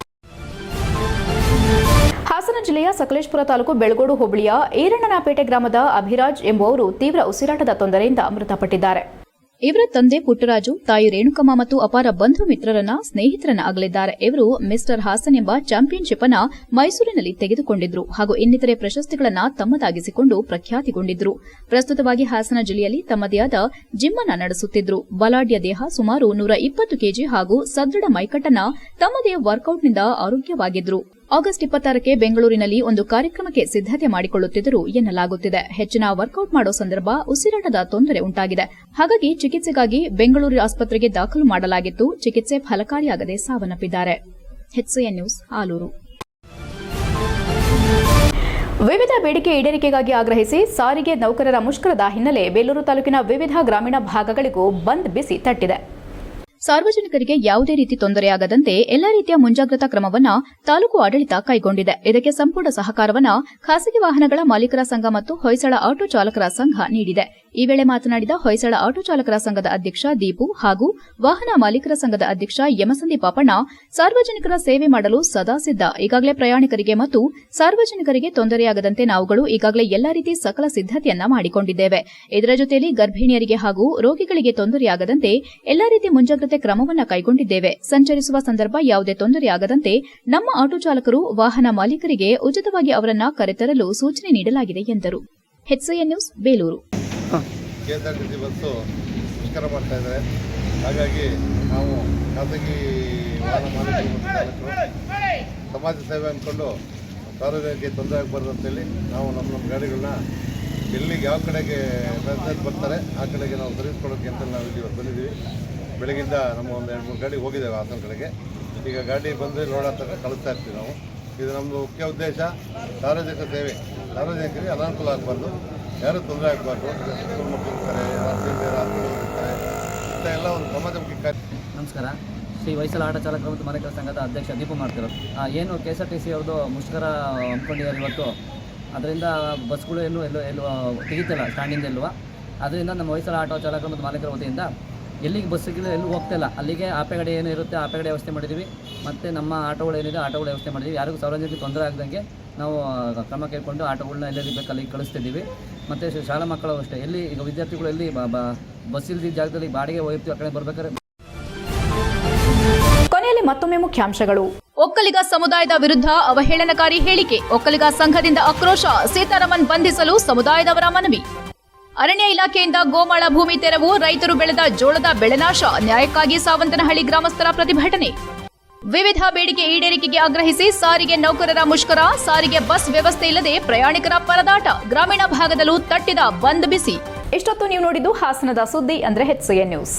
ಜಿಲ್ಲೆಯ ಸಕಲೇಶ್ಪುರ ತಾಲೂಕು ಬೆಳಗೋಡು ಹೋಬಳಿಯ ಏರಣ್ಣನಪೇಟೆ ಗ್ರಾಮದ ಅಭಿರಾಜ್ ಎಂಬುವವರು ತೀವ್ರ ಉಸಿರಾಟದ ತೊಂದರೆಯಿಂದ ಮೃತಪಟ್ಟಿದ್ದಾರೆ. ಇವರ ತಂದೆ ಪುಟ್ಟರಾಜು, ತಾಯಿ ರೇಣುಕಮ್ಮ ಮತ್ತು ಅಪಾರ ಬಂಧು ಮಿತ್ರರನ್ನ ಸ್ನೇಹಿತರನ್ನ ಆಗಲಿದ್ದಾರೆ ಇವರು ಮಿಸ್ಟರ್ ಹಾಸನ್ ಎಂಬ ಚಾಂಪಿಯನ್ಶಿಪ್ ಅನ್ನ ಮೈಸೂರಿನಲ್ಲಿ ತೆಗೆದುಕೊಂಡಿದ್ರು ಹಾಗೂ ಇನ್ನಿತರೆ ಪ್ರಶಸ್ತಿಗಳನ್ನ ತಮ್ಮದಾಗಿಸಿಕೊಂಡು ಪ್ರಖ್ಯಾತಿಗೊಂಡಿದ್ರು. ಪ್ರಸ್ತುತವಾಗಿ ಹಾಸನ ಜಿಲ್ಲೆಯಲ್ಲಿ ತಮ್ಮದೇ ಆದ ಜಿಮ್ ಅನ್ನ ನಡೆಸುತ್ತಿದ್ರು. ಬಲಾಢ್ಯ ದೇಹ ಸುಮಾರು ನೂರ ಇಪ್ಪತ್ತು ಕೆಜಿ ಹಾಗೂ ಸದೃಢ ಮೈಕಟ್ಟನ್ನ ತಮ್ಮದೇ ವರ್ಕೌಟ್ನಿಂದ ಆರೋಗ್ಯವಾಗಿದ್ರು. ಆಗಸ್ಟ್ ಇಪ್ಪತ್ತಾರಕ್ಕೆ ಬೆಂಗಳೂರಿನಲ್ಲಿ ಒಂದು ಕಾರ್ಯಕ್ರಮಕ್ಕೆ ಸಿದ್ದತೆ ಮಾಡಿಕೊಳ್ಳುತ್ತಿದ್ದರು ಎನ್ನಲಾಗುತ್ತಿದೆ. ಹೆಚ್ಚಿನ ವರ್ಕೌಟ್ ಮಾಡೋ ಸಂದರ್ಭ ಉಸಿರಾಟದ ತೊಂದರೆ ಉಂಟಾಗಿದೆ. ಹಾಗಾಗಿ ಚಿಕಿತ್ಸೆಗಾಗಿ ಬೆಂಗಳೂರು ಆಸ್ಪತ್ರೆಗೆ ದಾಖಲು ಮಾಡಲಾಗಿತ್ತು. ಚಿಕಿತ್ಸೆ ಫಲಕಾರಿಯಾಗದೆ ಸಾವನ್ನಪ್ಪಿದ್ದಾರೆ. ನ್ಯೂಸ್ ಆಲೂರು. ವಿವಿಧ ಬೇಡಿಕೆ ಈಡೇರಿಕೆಗಾಗಿ ಆಗ್ರಹಿಸಿ ಸಾರಿಗೆ ನೌಕರರ ಮುಷ್ಕರದ ಹಿನ್ನೆಲೆ ಬೇಲೂರು ತಾಲೂಕಿನ ವಿವಿಧ ಗ್ರಾಮೀಣ ಭಾಗಗಳಿಗೂ ಬಂದ್ ಬಿಸಿ ತಟ್ಟಿದೆ. ಸಾರ್ವಜನಿಕರಿಗೆ ಯಾವುದೇ ರೀತಿ ತೊಂದರೆಯಾಗದಂತೆ ಎಲ್ಲ ರೀತಿಯ ಮುಂಜಾಗ್ರತಾ ಕ್ರಮವನ್ನ ತಾಲೂಕು ಆಡಳಿತ ಕೈಗೊಂಡಿದೆ. ಇದಕ್ಕೆ ಸಂಪೂರ್ಣ ಸಹಕಾರವನ್ನ ಖಾಸಗಿ ವಾಹನಗಳ ಮಾಲೀಕರ ಸಂಘ ಮತ್ತು ಹೊಯ್ಸಳ ಆಟೋ ಚಾಲಕರ ಸಂಘ ನೀಡಿದೆ. ಈ ವೇಳೆ ಮಾತನಾಡಿದ ಹೊಯ್ಸಳ ಆಟೋ ಚಾಲಕರ ಸಂಘದ ಅಧ್ಯಕ್ಷ ದೀಪು ಹಾಗೂ ವಾಹನ ಮಾಲೀಕರ ಸಂಘದ ಅಧ್ಯಕ್ಷ ಯಮಸಂದಿ ಪಾಪಣ್ಣ ಸಾರ್ವಜನಿಕರ ಸೇವೆ ಮಾಡಲು ಸದಾ ಸಿದ್ಧ. ಈಗಾಗಲೇ ಪ್ರಯಾಣಿಕರಿಗೆ ಮತ್ತು ಸಾರ್ವಜನಿಕರಿಗೆ ತೊಂದರೆಯಾಗದಂತೆ ನಾವುಗಳು ಈಗಾಗಲೇ ಎಲ್ಲಾ ರೀತಿ ಸಕಲ ಸಿದ್ದತೆಯನ್ನ ಮಾಡಿಕೊಂಡಿದ್ದೇವೆ. ಇದರ ಜೊತೆಯಲ್ಲಿ ಗರ್ಭಿಣಿಯರಿಗೆ ಹಾಗೂ ರೋಗಿಗಳಿಗೆ ತೊಂದರೆಯಾಗದಂತೆ ಎಲ್ಲಾ ರೀತಿ ಮುಂಜಾಗ್ರತೆ ಕ್ರಮವನ್ನು ಕೈಗೊಂಡಿದ್ದೇವೆ. ಸಂಚರಿಸುವ ಸಂದರ್ಭ ಯಾವುದೇ ತೊಂದರೆಯಾಗದಂತೆ ನಮ್ಮ ಆಟೋ ಚಾಲಕರು, ವಾಹನ ಮಾಲೀಕರಿಗೆ ಉಚಿತವಾಗಿ ಅವರನ್ನ ಕರೆತರಲು ಸೂಚನೆ ನೀಡಲಾಗಿದೆ ಎಂದರು. News Belur K S R T C bus ಮುಷ್ಕರ ಮಾಡ್ತಾ ಇದ್ದಾರೆ. ಹಾಗಾಗಿ ನಾವು ಖಾಸಗಿ ವಾಹನ ಮಾಲೀಕರು ಸಮಾಜ ಸೇವೆ ಅಂದ್ಕೊಂಡು ಸಾರ್ವಜನಿಕರಿಗೆ ತೊಂದರೆ ಆಗಬಾರ್ದು ಅಂತೇಳಿ ನಾವು ನಮ್ಮ ನಮ್ಮ ಗಾಡಿಗಳನ್ನ ಎಲ್ಲಿಗೆ ಯಾವ ಕಡೆಗೆ ಮೆಸೇಜ್ ಬರ್ತಾರೆ, ಆ ಕಡೆಗೆ ನಾವು ಸರ್ವಿಸ್ ಕೊಡೋಕ್ಕೆ ಅಂತ ನಾವು ಇಲ್ಲಿ ಬಂದಿದ್ದೀವಿ. ಬೆಳಗಿಂದ ನಮ್ಮ ಒಂದು ಎರಡು ಮೂರು ಗಾಡಿ ಹೋಗಿದ್ದೇವೆ ಹಾಸನ ಕಡೆಗೆ. ಈಗ ಗಾಡಿ ಬಂದು ಲೋಡ್ ಹತ್ರ ಕಳಿಸ್ತಾ ಇರ್ತೀವಿ ನಾವು. ಇದು ನಮ್ಮದು ಮುಖ್ಯ ಉದ್ದೇಶ ಸಾರ್ವಜನಿಕ ಸೇವೆ. ಸಾರ್ವಜನಿಕರಿಗೆ ಅನಾನುಕೂಲ ಆಗಬಾರ್ದು. ಯಾರೂ ತೊಂದರೆ ಆಗಬಾರ್ದು? ಮಕ್ಕಳು ಇರ್ತಾರೆ ಎಲ್ಲ ಒಂದು ಸಮಾಜಮುಖಿ ಕಾರ್ಯ ನಮಸ್ಕಾರ. ಶ್ರೀ ವೈಸಲ ಆಟೋ ಚಾಲಕರು ಮತ್ತು ಮಾಲೀಕರ ಸಂಘದ ಅಧ್ಯಕ್ಷ ದೀಪು ಮಾಡ್ತಿರೋದು. ಆ, ಏನು K S R T C ಅವ್ರದ್ದು ಮುಷ್ಕರ ಹಮ್ಮಿಕೊಂಡಿದ್ದಾರೆ ಇವತ್ತು? ಅದರಿಂದ ಬಸ್ಗಳು ಎಲ್ಲೂ ಎಲ್ಲೂ ಎಲ್ಲೂ ತೆಗಿತಿಲ್ಲ ಸ್ಟ್ಯಾಂಡಿಂದ ಎಲ್ಲುವ ಅದರಿಂದ ನಮ್ಮ ವೈಸಲ ಆಟೋ ಚಾಲಕರು ಮತ್ತು ಮಾಲೀಕರ ವತಿಯಿಂದ ಎಲ್ಲಿಗೆ ಬಸ್ಸುಗಳು ಎಲ್ಲೂ ಹೋಗ್ತಾ ಇಲ್ಲ. ಅಲ್ಲಿಗೆ ಆಪೆಗಡೆ ಏನು ಇರುತ್ತೆ ಆಪೆಗಡೆ ವ್ಯವಸ್ಥೆ ಮಾಡಿದ್ದೀವಿ ಮತ್ತು ನಮ್ಮ ಆಟೋಗಳು ಏನಿದೆ ಆಟೋಗಳ ವ್ಯವಸ್ಥೆ ಮಾಡಿದ್ದೀವಿ ಯಾರಿಗೂ ಸಾರ್ವಜನಿಕ ತೊಂದರೆ ಆಗದಂಗೆ ನಾವು ಕ್ರಮ ಕೈಗೊಂಡು ಆಟೋಗಳನ್ನ ಎಲ್ಲೆಲ್ಲಿ ಬೇಕು ಅಲ್ಲಿಗೆ ಕಳಿಸ್ತಿದ್ದೀವಿ. ಮತ್ತು ಶಾಲಾ ಮಕ್ಕಳು ಅಷ್ಟೇ. ಎಲ್ಲಿ ಈಗ ವಿದ್ಯಾರ್ಥಿಗಳು ಎಲ್ಲಿ ಬಸ್ ಇಲ್ದಿದ್ದ ಜಾಗದಲ್ಲಿ ಬಾಡಿಗೆ ಹೋಗಿರ್ತೀವಿ ಆ ಕಡೆ ಬರ್ಬೇಕಾದ್ರೆ. ಕೊನೆಯಲ್ಲಿ ಮತ್ತೊಮ್ಮೆ ಮುಖ್ಯಾಂಶಗಳು. ಒಕ್ಕಲಿಗ ಸಮುದಾಯದ ವಿರುದ್ಧ ಅವಹೇಳನಕಾರಿ ಹೇಳಿಕೆ. ಒಕ್ಕಲಿಗ ಸಂಘದಿಂದ ಆಕ್ರೋಶ ಸೀತಾರಾಮನ್ ಬಂಧಿಸಲು ಸಮುದಾಯದವರ ಮನವಿ. ಅರಣ್ಯ ಇಲಾಖೆಯಿಂದ ಗೋಮಾಳ ಭೂಮಿ ತೆರವು, ರೈತರು ಬೆಳೆದ ಜೋಳದ ಬೆಳೆನಾಶ ನ್ಯಾಯಕ್ಕಾಗಿ ಸಾವಂತನಹಳ್ಳಿ ಗ್ರಾಮಸ್ಥರ ಪ್ರತಿಭಟನೆ. ವಿವಿಧ ಬೇಡಿಕೆ ಈಡೇರಿಕೆಗೆ ಆಗ್ರಹಿಸಿ ಸಾರಿಗೆ ನೌಕರರ ಮುಷ್ಕರ, ಸಾರಿಗೆ ಬಸ್ ವ್ಯವಸ್ಥೆ ಇಲ್ಲದೆ ಪ್ರಯಾಣಿಕರ ಪರದಾಟ, ಗ್ರಾಮೀಣ ಭಾಗದಲ್ಲೂ ತಟ್ಟಿದ ಬಂದ್ ಬಿಸಿ. ಇಷ್ಟೊತ್ತು ನೀವು ನೋಡಿದ್ದು ಹಾಸನದ ಸುದ್ದಿ ಅಂದ್ರೆ ಹೆಚ್ಸಿಎನ್ ನ್ಯೂಸ್.